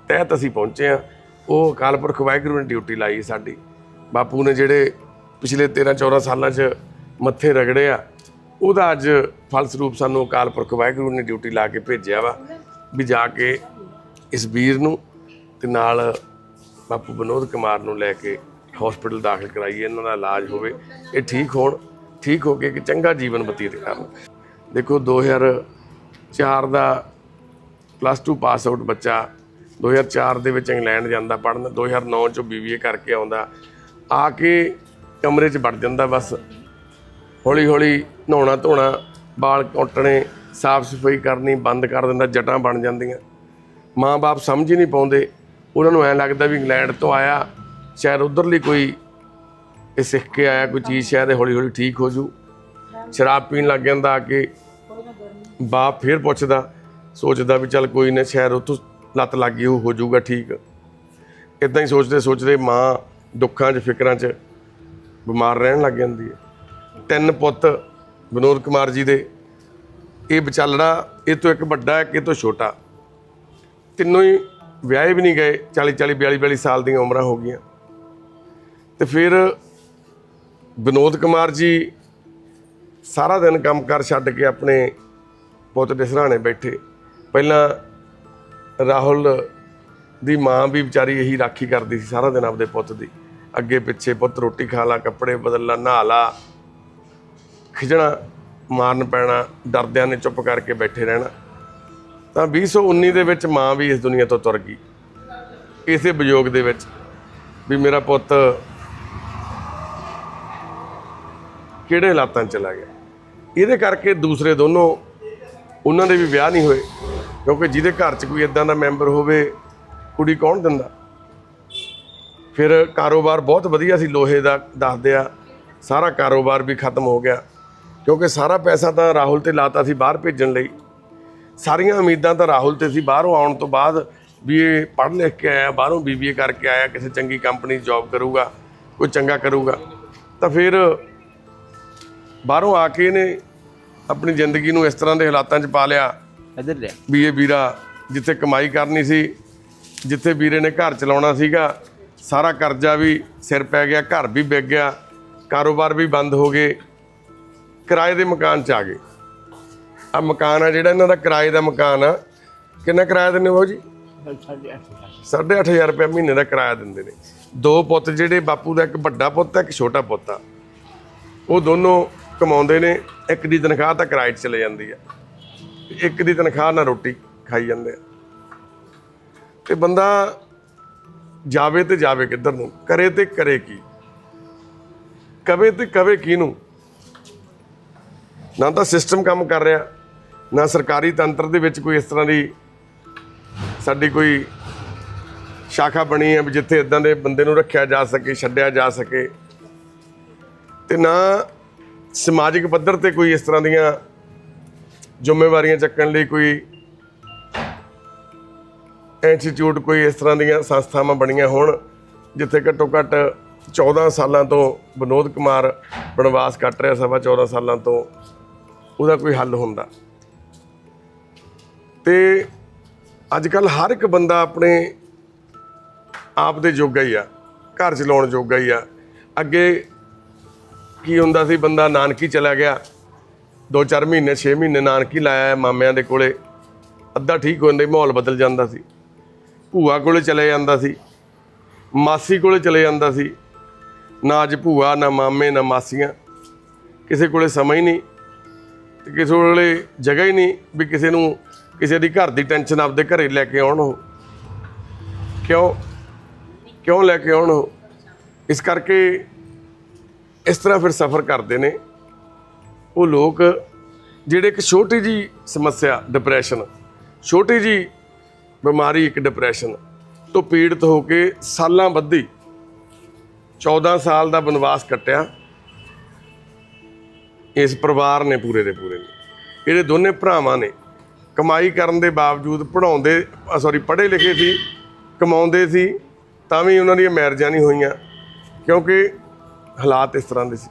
Speaker 1: ਤਹਿਤ ਅਸੀਂ ਪਹੁੰਚੇ ਆ। ਉਹ ਅਕਾਲ ਪੁਰਖ ਵਾਹਿਗੁਰੂ ਨੇ ਡਿਊਟੀ ਲਾਈ ਸਾਡੀ। ਬਾਪੂ ਨੇ ਜਿਹੜੇ ਪਿਛਲੇ 13 14 ਸਾਲਾਂ 'ਚ ਮੱਥੇ ਰਗੜੇ ਆ ਉਹਦਾ ਅੱਜ ਫਲਸਰੂਪ ਸਾਨੂੰ ਅਕਾਲ ਪੁਰਖ ਵਾਹਿਗੁਰੂ ਨੇ ਡਿਊਟੀ ਲਾ ਕੇ ਭੇਜਿਆ ਵਾ ਵੀ ਜਾ ਕੇ ਇਸ ਵੀਰ ਨੂੰ ਤੇ ਨਾਲ ਬਾਪੂ ਵਿਨੋਦ ਕੁਮਾਰ ਨੂੰ ਲੈ ਕੇ ਹਸਪੀਟਲ ਦਾਖਲ ਕਰਾਈਏ, ਇਹਨਾਂ ਦਾ ਇਲਾਜ ਹੋਵੇ। ਇਹ ਠੀਕ ਹੋਣ, ਠੀਕ ਹੋ ਕੇ ਇੱਕ ਚੰਗਾ ਜੀਵਨ ਬਤੀਤ ਕਰਨ। ਦੇਖੋ 2004 ਦਾ ਪਲੱਸ 2 ਪਾਸ ਆਊਟ ਬੱਚਾ 2004 ਦੇ ਵਿੱਚ ਇੰਗਲੈਂਡ ਜਾਂਦਾ ਪੜਨ 2009 ਚੋਂ ਬੀਬੀਏ ਕਰਕੇ ਆਉਂਦਾ, ਆ ਕੇ ਕਮਰੇ 'ਚ ਵੜ ਜਾਂਦਾ ਬਸ। ਹੌਲੀ ਹੌਲੀ ਨਹਾਉਣਾ ਧੋਣਾ, ਵਾਲ ਕੱਟਣੇ, ਸਾਫ਼ ਸਫ਼ਾਈ ਕਰਨੀ, ਬੰਦ ਕਰ ਦਿੰਦਾ, ਜਟਾਂ ਬਣ ਜਾਂਦੀਆਂ। ਮਾਂ-ਬਾਪ ਸਮਝ ਹੀ ਨਹੀਂ ਪਾਉਂਦੇ। ਉਹਨਾਂ ਨੂੰ ਐਂ ਲੱਗਦਾ ਵੀ ਇੰਗਲੈਂਡ ਤੋਂ ਆਇਆ, ਸ਼ਾਇਦ ਉਧਰਲੀ ਕੋਈ ਇਹ ਸਿੱਖ ਕੇ ਆਇਆ, ਕੋਈ ਚੀਜ਼ ਸ਼ਾਇਦ ਹੌਲੀ ਹੌਲੀ ਠੀਕ ਹੋ ਜੂ। ਸ਼ਰਾਬ ਪੀਣ ਲੱਗ ਜਾਂਦਾ ਆ ਕੇ। ਬਾਪ ਫਿਰ ਪੁੱਛਦਾ, ਸੋਚਦਾ ਵੀ ਚੱਲ ਕੋਈ ਨਾ, ਸ਼ਾਇਦ ਉੱਥੋਂ ਲੱਤ ਲੱਗ ਗਈ, ਉਹ ਹੋ ਜਾਊਗਾ ਠੀਕ। ਇਦਾਂ ਹੀ ਸੋਚਦੇ ਸੋਚਦੇ ਮਾਂ ਦੁੱਖਾਂ 'ਚ, ਫਿਕਰਾਂ 'ਚ ਬਿਮਾਰ ਰਹਿਣ ਲੱਗ ਜਾਂਦੀ ਹੈ। ਤਿੰਨ ਪੁੱਤ ਵਿਨੋਦ ਕੁਮਾਰ ਜੀ ਦੇ। ਇਹ ਵਿਚਾਲੜਾ, ਇਹ ਤੋਂ ਇੱਕ ਵੱਡਾ, ਇੱਕ ਇਹ ਤੋਂ ਛੋਟਾ। ਤਿੰਨੋਂ ਹੀ ਵਿਆਹੇ ਵੀ ਨਹੀਂ ਗਏ 40 40 42 42 ਸਾਲ ਦੀਆਂ ਉਮਰਾਂ ਹੋ ਗਈਆਂ। ਤੇ ਫਿਰ ਵਿਨੋਦ ਕੁਮਾਰ ਜੀ ਸਾਰਾ ਦਿਨ ਕੰਮਕਾਰ ਛੱਡ ਕੇ ਆਪਣੇ ਪੁੱਤ ਦੇ ਸਰਾਣੇ ਬੈਠੇ। ਪਹਿਲਾਂ ਰਾਹੁਲ ਦੀ ਮਾਂ ਵੀ ਵਿਚਾਰੀ ਇਹੀ ਰਾਖੀ ਕਰਦੀ ਸੀ ਸਾਰਾ ਦਿਨ ਆਪਦੇ ਪੁੱਤ ਦੀ। ਅੱਗੇ ਪਿੱਛੇ ਪੁੱਤ ਰੋਟੀ ਖਾ ਲਾ, ਕੱਪੜੇ ਬਦਲ ਲਾ, ਨਹਾ ਲਾ। ਖਿਜਣਾ, ਮਾਰਨ ਪੈਣਾ, ਡਰਦਿਆਂ ਨੇ ਚੁੱਪ ਕਰਕੇ ਬੈਠੇ ਰਹਿਣਾ। ਤਾਂ 2019 ਦੇ ਵਿੱਚ ਮਾਂ ਵੀ ਇਸ ਦੁਨੀਆ ਤੋਂ ਤੁਰ ਗਈ। ਇਸੇ ਵਿਯੋਗ ਦੇ ਵਿੱਚ ਵੀ ਮੇਰਾ ਪੁੱਤ ਕਿਹੜੇ ਹਾਲਾਤਾਂ 'ਚ ਚਲਾ ਗਿਆ। ਇਹਦੇ ਕਰਕੇ ਦੂਸਰੇ ਦੋਨੋਂ ਉਹਨਾਂ ਦੇ ਵੀ ਵਿਆਹ ਨਹੀਂ ਹੋਏ, ਕਿਉਂਕਿ ਜਿਹਦੇ ਘਰ 'ਚ ਕੋਈ ਇਦਾਂ ਦਾ ਮੈਂਬਰ ਹੋਵੇ, ਕੁੜੀ ਕੌਣ ਦਿੰਦਾ? ਫਿਰ ਕਾਰੋਬਾਰ ਬਹੁਤ ਵਧੀਆ ਸੀ, ਲੋਹੇ ਦਾ ਦੱਸਦੇ ਆ, ਸਾਰਾ ਕਾਰੋਬਾਰ ਵੀ ਖਤਮ ਹੋ ਗਿਆ। ਕਿਉਂਕਿ ਸਾਰਾ ਪੈਸਾ ਤਾਂ ਰਾਹੁਲ ਤੇ ਲਾਤਾ ਸੀ ਬਾਹਰ ਭੇਜਣ ਲਈ। ਸਾਰੀਆਂ ਉਮੀਦਾਂ ਤਾਂ ਰਾਹੁਲ ਤੇ ਸੀ ਬਾਹਰੋਂ ਆਉਣ ਤੋਂ ਬਾਅਦ ਵੀ ਇਹ ਪੜ੍ਹ ਲਿਖ ਕੇ ਆਇਆ ਬਾਹਰੋਂ ਬੀਬੀਏ ਕਰਕੇ ਆਇਆ ਕਿਸੇ ਚੰਗੀ ਕੰਪਨੀ 'ਚ ਜੌਬ ਕਰੂਗਾ ਕੋਈ ਚੰਗਾ ਕਰੂਗਾ। ਤਾਂ ਫਿਰ ਬਾਹਰੋਂ ਆ ਕੇ ਇਹਨੇ ਆਪਣੀ ਜ਼ਿੰਦਗੀ ਨੂੰ ਇਸ ਤਰ੍ਹਾਂ ਦੇ ਹਾਲਾਤਾਂ 'ਚ ਪਾ ਲਿਆ।
Speaker 3: ਇਧਰ ਲੈ
Speaker 1: ਵੀ ਇਹ ਵੀਰਾ ਜਿੱਥੇ ਕਮਾਈ ਕਰਨੀ ਸੀ ਜਿੱਥੇ ਵੀਰੇ ਨੇ ਘਰ ਚਲਾਉਣਾ ਸੀਗਾ ਸਾਰਾ ਕਰਜ਼ਾ ਵੀ ਸਿਰ ਪੈ ਗਿਆ ਘਰ ਵੀ ਵਿਕ ਗਿਆ ਕਾਰੋਬਾਰ ਵੀ ਬੰਦ ਹੋ ਗਏ। ਕਿਰਾਏ ਦੇ ਮਕਾਨ 'ਚ ਆ ਗਏ। ਆ ਮਕਾਨ ਆ ਜਿਹੜਾ ਇਹਨਾਂ ਦਾ ਕਿਰਾਏ ਦਾ ਮਕਾਨ ਆ। ਕਿੰਨਾ ਕਿਰਾਇਆ ਦਿੰਦੇ ਹੋ ਜੀ?
Speaker 3: ਸਾਡੇ ਅੱਠ ਦਾ।
Speaker 1: 8500 ਰੁਪਏ ਮਹੀਨੇ ਦਾ ਕਿਰਾਇਆ ਦਿੰਦੇ ਨੇ। ਦੋ ਪੁੱਤ ਜਿਹੜੇ, ਬਾਪੂ ਦਾ ਇੱਕ ਵੱਡਾ ਪੁੱਤ ਹੈ ਇੱਕ ਛੋਟਾ ਪੁੱਤ ਆ। ਉਹ ਦੋਨੋਂ ਕਮਾਉਂਦੇ ਨੇ, ਇੱਕ ਦੀ ਤਨਖਾਹ ਤਾਂ ਕਿਰਾਏ 'ਚ ਚਲੇ ਜਾਂਦੀ ਆ। ਇੱਕ ਦੀ ਤਨਖਾਹ ਨਾਲ ਰੋਟੀ ਖਾਈ ਜਾਂਦੇ ਆ। ਤੇ ਬੰਦਾ ਜਾਵੇ ਤੇ ਜਾਵੇ ਕਿੱਧਰ ਨੂੰ, ਕਰੇ ਤੇ ਕਰੇ ਕੀ? ਕਵੇ ਤੇ ਕਵੇ ਕਿਹਨੂੰ? ਨਾ ਤਾਂ ਸਿਸਟਮ ਕੰਮ ਕਰ ਰਿਹਾ, ਨਾ ਸਰਕਾਰੀ ਤੰਤਰ ਦੇ ਵਿੱਚ ਕੋਈ ਇਸ ਤਰ੍ਹਾਂ ਦੀ ਸਾਡੀ ਕੋਈ ਸ਼ਾਖਾ ਬਣੀ ਹੈ ਵੀ ਜਿੱਥੇ ਇਦਾਂ ਦੇ ਬੰਦੇ ਨੂੰ ਰੱਖਿਆ ਜਾ ਸਕੇ, ਛੱਡਿਆ ਜਾ ਸਕੇ। ਤੇ ਨਾ ਸਮਾਜਿਕ ਪੱਧਰ ਤੇ ਕੋਈ ਇਸ ਤਰ੍ਹਾਂ ਦੀਆਂ ਜ਼ਿੰਮੇਵਾਰੀਆਂ ਚੱਕਣ ਲਈ ਕੋਈ ਇੰਸਟੀਚਿਊਟ ਕੋਈ ਇਸ ਤਰ੍ਹਾਂ ਦੀਆਂ ਸੰਸਥਾਵਾਂ ਬਣੀਆਂ ਹੋਣ, ਜਿੱਥੇ ਘੱਟੋ ਘੱਟ 14 ਸਾਲਾਂ ਤੋਂ ਵਿਨੋਦ ਕੁਮਾਰ ਬਨਵਾਸ ਕੱਟ ਰਿਹਾ, ਸਵਾ 14 ਸਾਲਾਂ ਤੋਂ। ਉਹਦਾ ਕੋਈ ਹੱਲ ਹੁੰਦਾ। ਤੇ ਅੱਜ ਕੱਲ ਹਰ ਇੱਕ ਬੰਦਾ ਆਪਣੇ ਆਪ ਦੇ ਜੋਗਾ ਹੀ ਆ, ਘਰ ਚਲਾਉਣ ਜੋਗਾ ਹੀ ਆ। ਅੱਗੇ ਕੀ ਹੁੰਦਾ ਸੀ, ਬੰਦਾ ਨਾਨਕੀ ਚਲਾ ਗਿਆ 2-4 ਮਹੀਨੇ 6 ਮਹੀਨੇ ਨਾਨਕੀ ਲਾਇਆ ਮਾਮਿਆਂ ਦੇ ਕੋਲੇ, ਅੱਧਾ ਠੀਕ ਹੋ ਜਾਂਦਾ, ਮਾਹੌਲ ਬਦਲ ਜਾਂਦਾ ਸੀ। ਭੂਆ ਕੋਲੇ ਚਲੇ ਜਾਂਦਾ ਸੀ, ਮਾਸੀ ਕੋਲੇ ਚਲੇ ਜਾਂਦਾ ਸੀ। ਨਾ ਅੱਜ ਭੂਆ, ਨਾ ਮਾਮੇ, ਨਾ ਮਾਸੀਆਂ, ਕਿਸੇ ਕੋਲੇ ਸਮਾਂ ਹੀ ਨਹੀਂ। ਤੇ ਕਿਸੇ ਵੇਲੇ ਜਗ੍ਹਾ ਹੀ ਨਹੀਂ ਵੀ ਕਿਸੇ ਨੂੰ ਕਿਸੇ ਦੀ ਘਰ ਦੀ ਟੈਨਸ਼ਨ ਆਪਦੇ ਘਰੇ ਲੈ ਕੇ ਆਉਣ ਉਹ। ਕਿਉਂ? ਕਿਉਂ ਲੈ ਕੇ ਆਉਣ ਉਹ? ਇਸ ਕਰਕੇ ਇਸ ਤਰ੍ਹਾਂ ਫਿਰ ਸਫ਼ਰ ਕਰਦੇ ਨੇ। ਉਹ ਲੋਕ ਜਿਹੜੇ ਇੱਕ ਛੋਟੀ ਜੀ ਸਮੱਸਿਆ ਡਿਪਰੈਸ਼ਨ ਛੋਟੀ ਜੀ ਬਿਮਾਰੀ, ਇੱਕ ਡਿਪਰੈਸ਼ਨ ਤੋਂ ਪੀੜਤ ਹੋ ਕੇ ਸਾਲਾਂ ਬੱਧੀ 14 ਸਾਲ ਦਾ ਬਨਵਾਸ ਕੱਟਿਆ। ਇਸ ਪਰਿਵਾਰ ਨੇ ਪੂਰੇ ਦੇ ਪੂਰੇ ਨੇ ਇਹਦੇ ਦੋਨੇ ਭਰਾਵਾਂ ਨੇ ਕਮਾਈ ਕਰਨ ਦੇ ਬਾਵਜੂਦ ਪੜਾਉਂਦੇ ਸੌਰੀ ਪੜ੍ਹੇ ਲਿਖੇ ਸੀ, ਕਮਾਉਂਦੇ ਸੀ, ਤਾਂ ਵੀ ਉਹਨਾਂ ਦੀਆਂ ਮੈਰਿਜਾਂ ਨਹੀਂ ਹੋਈਆਂ, ਕਿਉਂਕਿ ਹਾਲਾਤ ਇਸ ਤਰ੍ਹਾਂ ਦੇ ਸੀ।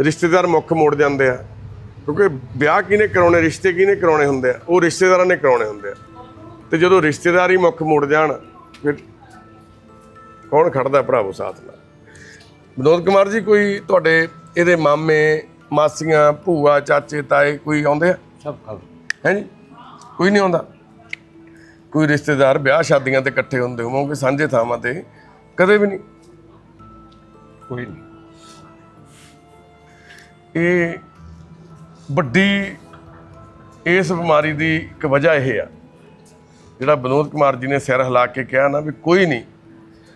Speaker 1: ਰਿਸ਼ਤੇਦਾਰ ਮੁੱਖ ਮੋੜ ਜਾਂਦੇ ਆ, ਕਿਉਂਕਿ ਵਿਆਹ ਕਿਹਨੇ ਕਰਾਉਣੇ, ਰਿਸ਼ਤੇ ਕਿਹਨੇ ਕਰਾਉਣੇ ਹੁੰਦੇ ਆ? ਉਹ ਰਿਸ਼ਤੇਦਾਰਾਂ ਨੇ ਕਰਾਉਣੇ ਹੁੰਦੇ ਆ। ਤੇ ਜਦੋਂ ਰਿਸ਼ਤੇਦਾਰ ਹੀ ਮੁੱਖ ਮੋੜ ਜਾਣ, ਫਿਰ ਕੌਣ ਖੜਦਾ ਭਰਾਵੋ ਸਾਥ ਨਾਲ? ਵਿਨੋਦ ਕੁਮਾਰ ਜੀ, ਕੋਈ ਤੁਹਾਡੇ ਇਹਦੇ ਮਾਮੇ ਮਾਸੀਆਂ ਭੂਆ ਚਾਚੇ ਤਾਏ ਕੋਈ ਆਉਂਦੇ ਆ?
Speaker 3: ਸਭ ਖਾ
Speaker 1: ਹੈ ਜੀ? ਕੋਈ ਨਹੀਂ ਆਉਂਦਾ? ਕੋਈ ਰਿਸ਼ਤੇਦਾਰ ਵਿਆਹ ਸ਼ਾਦੀਆਂ ਤੇ ਇਕੱਠੇ ਹੁੰਦੇ ਹੋਵੋਗੇ ਸਾਂਝੇ ਥਾਵਾਂ ਤੇ ਕਦੇ ਵੀ ਨਹੀਂ?
Speaker 3: ਕੋਈ ਨਹੀਂ।
Speaker 1: ਇਹ ਵੱਡੀ ਇਸ ਬਿਮਾਰੀ ਦੀ ਇੱਕ ਵਜ੍ਹਾ ਇਹ ਆ ਜਿਹੜਾ ਵਿਨੋਦ ਕੁਮਾਰ ਜੀ ਨੇ ਸਿਰ ਹਿਲਾ ਕੇ ਕਿਹਾ ਨਾ ਵੀ ਕੋਈ ਨਹੀਂ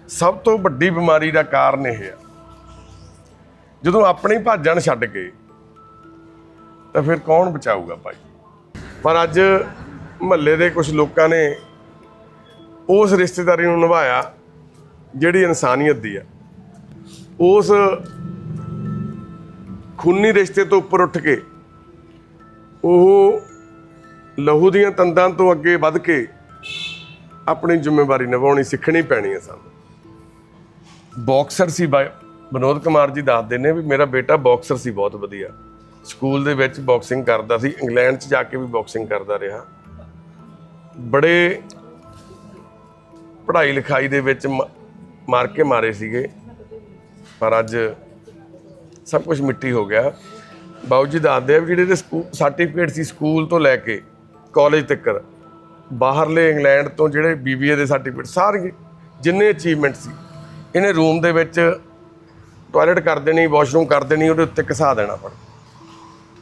Speaker 1: ਸਭ ਤੋਂ ਵੱਡੀ ਬਿਮਾਰੀ ਦਾ ਕਾਰਨ ਇਹ ਆ। ਜਦੋਂ ਆਪਣੇ ਭਾਜਣ ਛੱਡ ਕੇ ਤਾਂ ਫਿਰ ਕੌਣ ਬਚਾਊਗਾ ਭਾਈ? ਪਰ ਅੱਜ ਮਹੱਲੇ ਦੇ ਕੁਝ ਲੋਕਾਂ ਨੇ ਉਸ ਰਿਸ਼ਤੇਦਾਰੀ ਨੂੰ ਨਿਭਾਇਆ ਜਿਹੜੀ ਇਨਸਾਨੀਅਤ ਦੀ ਆ। ਉਸ ਖੂਨੀ ਰਿਸ਼ਤੇ ਤੋਂ ਉੱਪਰ ਉੱਠ ਕੇ, ਉਹ ਲਹੂ ਦੀਆਂ ਤੰਦਾਂ ਤੋਂ ਅੱਗੇ ਵੱਧ ਕੇ ਆਪਣੀ ਜ਼ਿੰਮੇਵਾਰੀ ਨਿਭਾਉਣੀ ਸਿੱਖਣੀ ਪੈਣੀ ਹੈ ਸਾਨੂੰ। ਬਾਕਸਰ ਸੀ ਬਾਈ, ਵਿਨੋਦ ਕੁਮਾਰ ਜੀ ਦੱਸਦੇ ਨੇ ਵੀ ਮੇਰਾ ਬੇਟਾ ਬਾਕਸਰ ਸੀ, ਬਹੁਤ ਵਧੀਆ। ਸਕੂਲ ਦੇ ਵਿੱਚ ਬਾਕਸਿੰਗ ਕਰਦਾ ਸੀ, ਇੰਗਲੈਂਡ 'ਚ ਜਾ ਕੇ ਵੀ ਬਾਕਸਿੰਗ ਕਰਦਾ ਰਿਹਾ। ਬੜੇ ਪੜ੍ਹਾਈ ਲਿਖਾਈ ਦੇ ਵਿੱਚ ਮ- ਮਾਰ ਕੇ ਮਾਰੇ ਸੀਗੇ। ਪਰ ਅੱਜ ਸਭ ਕੁਝ ਮਿੱਟੀ ਹੋ ਗਿਆ। ਬਾਊ ਜੀ ਦੱਸਦੇ ਆ ਜਿਹੜੇ ਇਹਦੇ ਸਕੂਲ ਸਰਟੀਫਿਕੇਟ ਸੀ ਸਕੂਲ ਤੋਂ ਲੈ ਕੇ ਕਾਲਜ ਤੱਕ, ਬਾਹਰਲੇ ਇੰਗਲੈਂਡ ਤੋਂ ਜਿਹੜੇ ਬੀਬੀਏ ਦੇ ਸਰਟੀਫਿਕੇਟ ਸਾਰੇ ਜਿੰਨੇ ਅਚੀਵਮੈਂਟ ਸੀ, ਇਹਨੇ ਰੂਮ ਦੇ ਵਿੱਚ ਟਾਇਲਟ ਕਰ ਦੇਣੀ ਵਾਸ਼ਰੂਮ ਕਰ ਦੇਣੀ, ਉਹਦੇ ਉੱਤੇ ਘਸਾ ਦੇਣਾ ਪਰ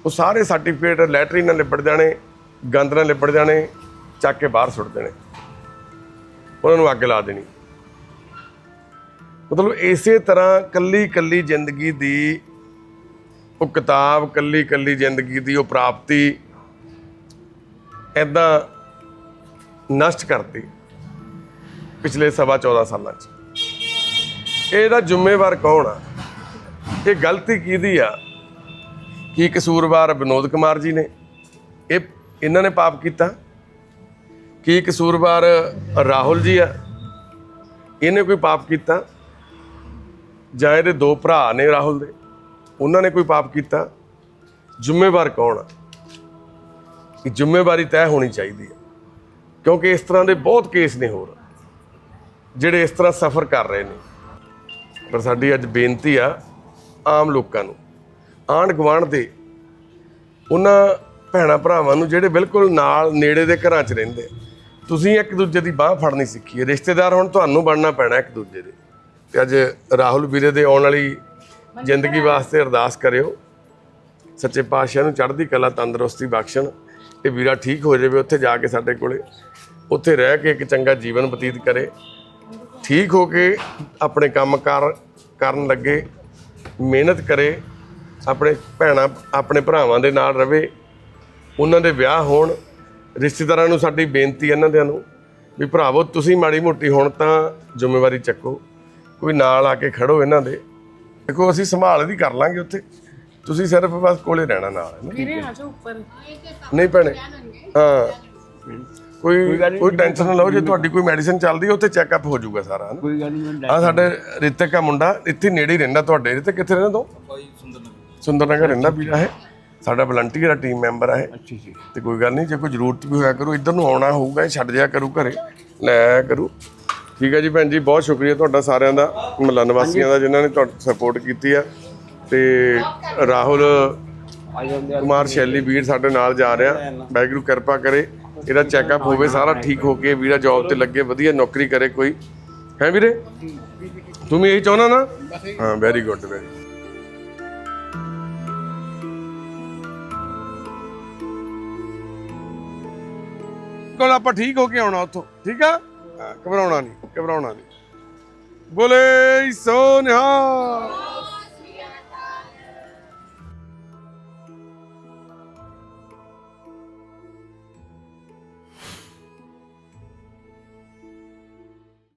Speaker 1: ਉਹ ਸਾਰੇ ਸਰਟੀਫਿਕੇਟ ਲੈਟਰੀ ਨਾਲ ਲਿਬੜ ਜਾਣੇ, ਗੰਦ ਨਾਲ ਲਿਬੜ ਜਾਣੇ, ਚੱਕ ਕੇ ਬਾਹਰ ਸੁੱਟ ਦੇਣੇ। ਉਹਨਾਂ ਨੂੰ ਅੱਗ ਲਾ ਦੇਣੀ। ਮਤਲਬ ਇਸੇ ਤਰ੍ਹਾਂ ਕੱਲੀ ਕੱਲੀ ਜ਼ਿੰਦਗੀ ਦੀ ਉਹ ਕਿਤਾਬ, ਕੱਲੀ ਕੱਲੀ ਜ਼ਿੰਦਗੀ ਦੀ ਉਹ ਪ੍ਰਾਪਤੀ ਐਦਾਂ ਨਸ਼ਟ ਕਰਤੀ ਪਿਛਲੇ ਸਵਾ 14 ਸਾਲਾਂ 'ਚ। ਇਹਦਾ ਜ਼ਿੰਮੇਵਾਰ ਕੌਣ ਆ? ਇਹ ਗਲਤੀ ਕਿਹਦੀ ਆ? ਕੀ ਕਸੂਰਵਾਰ ਵਿਨੋਦ ਕੁਮਾਰ ਜੀ ਨੇ? ਇਹ ਇਹਨਾਂ ਨੇ ਪਾਪ ਕੀਤਾ। ਕੀ ਕਸੂਰਵਾਰ ਰਾਹੁਲ ਜੀ ਆ? ਇਹਨੇ ਕੋਈ ਪਾਪ ਕੀਤਾ? ਜਾਂ ਇਹਦੇ ਦੋ ਭਰਾ ਨੇ ਰਾਹੁਲ ਦੇ, ਉਹਨਾਂ ਨੇ ਕੋਈ ਪਾਪ ਕੀਤਾ? ਜ਼ਿੰਮੇਵਾਰ ਕੌਣ ਆ? ਕਿ ਜ਼ਿੰਮੇਵਾਰੀ ਤੈਅ ਹੋਣੀ ਚਾਹੀਦੀ ਹੈ ਕਿਉਂਕਿ ਇਸ ਤਰ੍ਹਾਂ ਦੇ ਬਹੁਤ ਕੇਸ ਨੇ ਹੋਰ, ਜਿਹੜੇ ਇਸ ਤਰ੍ਹਾਂ ਸਫਰ ਕਰ ਰਹੇ ਨੇ। ਪਰ ਸਾਡੀ ਅੱਜ ਬੇਨਤੀ ਆ ਆਮ ਲੋਕਾਂ ਨੂੰ ਆਂਢ ਗੁਆਂਢ ਦੇ ਉਹਨਾਂ ਭੈਣਾ ਭਰਾਵਾਂ ਨੂੰ ਜਿਹੜੇ ਬਿਲਕੁਲ ਨਾਲ ਨੇੜੇ ਦੇ ਘਰਾਂ 'ਚ ਰਹਿੰਦੇ ਆ। ਤੁਸੀਂ ਇੱਕ ਦੂਜੇ ਦੀ ਬਾਹ ਫੜਨੀ ਸਿੱਖੀ ਹੈ। ਰਿਸ਼ਤੇਦਾਰ ਹੁਣ ਤੁਹਾਨੂੰ ਬਣਨਾ ਪੈਣਾ ਇੱਕ ਦੂਜੇ ਦੇ। ਤੇ ਅੱਜ ਰਾਹੁਲ ਵੀਰੇ ਦੇ ਆਉਣ ਵਾਲੀ ਜ਼ਿੰਦਗੀ ਵਾਸਤੇ ਅਰਦਾਸ ਕਰਿਓ। ਸੱਚੇ ਪਾਤਸ਼ਾਹ ਨੂੰ ਚੜ੍ਹਦੀ ਕਲਾ ਤੰਦਰੁਸਤੀ ਬਖਸ਼ਣ ਇਹ ਵੀਰਾ ਠੀਕ ਹੋ ਜਾਵੇ ਉੱਥੇ ਜਾ ਕੇ ਸਾਡੇ ਕੋਲੇ। ਉੱਥੇ ਰਹਿ ਕੇ ਇੱਕ ਚੰਗਾ ਜੀਵਨ ਬਤੀਤ ਕਰੇ। ਠੀਕ ਹੋ ਕੇ ਆਪਣੇ ਕੰਮਕਾਰ ਕਰਨ ਲੱਗੇ ਮਿਹਨਤ ਕਰੇ। ਆਪਣੇ ਭੈਣਾਂ ਆਪਣੇ ਭਰਾਵਾਂ ਦੇ ਨਾਲ ਰਵੇ ਉਹਨਾਂ ਦੇ ਵਿਆਹ ਹੋਣ ਰਿਸ਼ਤੇਦਾਰਾਂ ਨੂੰ ਸਾਡੀ ਬੇਨਤੀ ਹੈ ਇਹਨਾਂ ਦੇ ਨੂੰ ਵੀ ਭਰਾਵੋ ਤੁਸੀਂ ਮਾੜੀ ਮੋਟੀ ਹੁਣ ਤਾਂ ਜ਼ਿੰਮੇਵਾਰੀ ਚੱਕੋ ਕੋਈ ਨਾਲ ਆ ਕੇ ਖੜੋ ਇਹਨਾਂ ਦੇ। ਦੇਖੋ ਅਸੀਂ ਸੰਭਾਲ ਦੀ ਕਰ ਲਾਂਗੇ ਉੱਥੇ। ਤੁਸੀਂ ਸਿਰਫ ਬਸ ਕੋਲੇ ਰਹਿਣਾ ਨਾਲ ਹੈ ਨਾ?
Speaker 4: ਵੀਰੇ ਆ ਜਾਓ ਉੱਪਰ।
Speaker 1: ਨਹੀਂ ਭੈਣੇ ਹਾਂ। ਕੋਈ ਕੋਈ ਟੈਨਸ਼ਨ ਨਾ ਲਓ ਜੇ ਤੁਹਾਡੀ ਕੋਈ ਮੈਡੀਸਿਨ ਚੱਲਦੀ ਹੈ ਉੱਥੇ ਚੈੱਕਅਪ ਹੋ ਜਾਊਗਾ ਸਾਰਾ ਹੈ
Speaker 3: ਕੋਈ ਗੱਲ ਨਹੀਂ
Speaker 1: ਆ ਸਾਡੇ ਰਿਤਕ ਆ ਮੁੰਡਾ ਇੱਥੇ ਨੇੜੇ ਹੀ ਰਹਿੰਦਾ ਤੁਹਾਡੇ ਰਿਤਕ ਕਿੱਥੇ ਰਹਿੰਦਾ ਤੂੰ? ਸੁੰਦਰ ਨਗਰ ਰਹਿੰਦਾ ਵੀਰਾ ਹੈ ਸਾਡਾ ਵਲੰਟੀਅਰ ਆ ਟੀਮ ਮੈਂਬਰ ਆ ਇਹ।
Speaker 3: ਅੱਛੀ ਜੀ।
Speaker 1: ਤੇ ਕੋਈ ਗੱਲ ਨਹੀਂ ਜੇ ਕੋਈ ਜ਼ਰੂਰਤ ਵੀ ਹੋਇਆ ਕਰੂ ਇੱਧਰ ਨੂੰ ਆਉਣਾ ਹੋਊਗਾ ਇਹ ਛੱਡ ਜਾਇਆ ਕਰੂ ਘਰੇ। ਲੈ ਆਇਆ ਕਰੂ। ਠੀਕ ਹੈ ਜੀ ਭੈਣ ਜੀ ਬਹੁਤ ਸ਼ੁਕਰੀਆ ਤੁਹਾਡਾ ਸਾਰਿਆਂ ਦਾ ਮਹੱਲਾ ਨਿਵਾਸੀਆਂ ਦਾ ਜਿਨ੍ਹਾਂ ਨੇ ਤੁਹਾਡੀ ਸਪੋਰਟ ਕੀਤੀ ਆ। ਤੇ ਰਾਹੁਲ ਕੁਮਾਰ ਸ਼ੈਲੀ ਵੀਰ ਸਾਡੇ ਨਾਲ ਜਾ ਰਿਹਾ। ਵਾਹਿਗੁਰੂ ਕਿਰਪਾ ਕਰੇ ਇਹਦਾ ਚੈੱਕਅਪ ਹੋਵੇ ਸਾਰਾ ਠੀਕ ਹੋ ਕੇ ਵੀਰਾ ਜੌਬ ਤੇ ਲੱਗੇ ਵਧੀਆ ਨੌਕਰੀ ਕਰੇ ਕੋਈ। ਹੈ ਵੀਰੇ? ਤੂੰ ਵੀ ਇਹੀ ਚਾਹਣਾ ਨਾ? ਹਾਂ ਵੈਰੀ ਗੁੱਡ ਵੈਰੀ ਕੋਲ ਆਪਾਂ ਠੀਕ ਹੋ ਕੇ ਆਉਣਾ ਉੱਥੋਂ, ਠੀਕ ਆ? ਘਬਰਾਉਣਾ ਨਹੀਂ ਘਬਰਾਉਣਾ ਨਹੀਂ। ਬੋਲੇ ਸੋ ਨਿਹਾਲ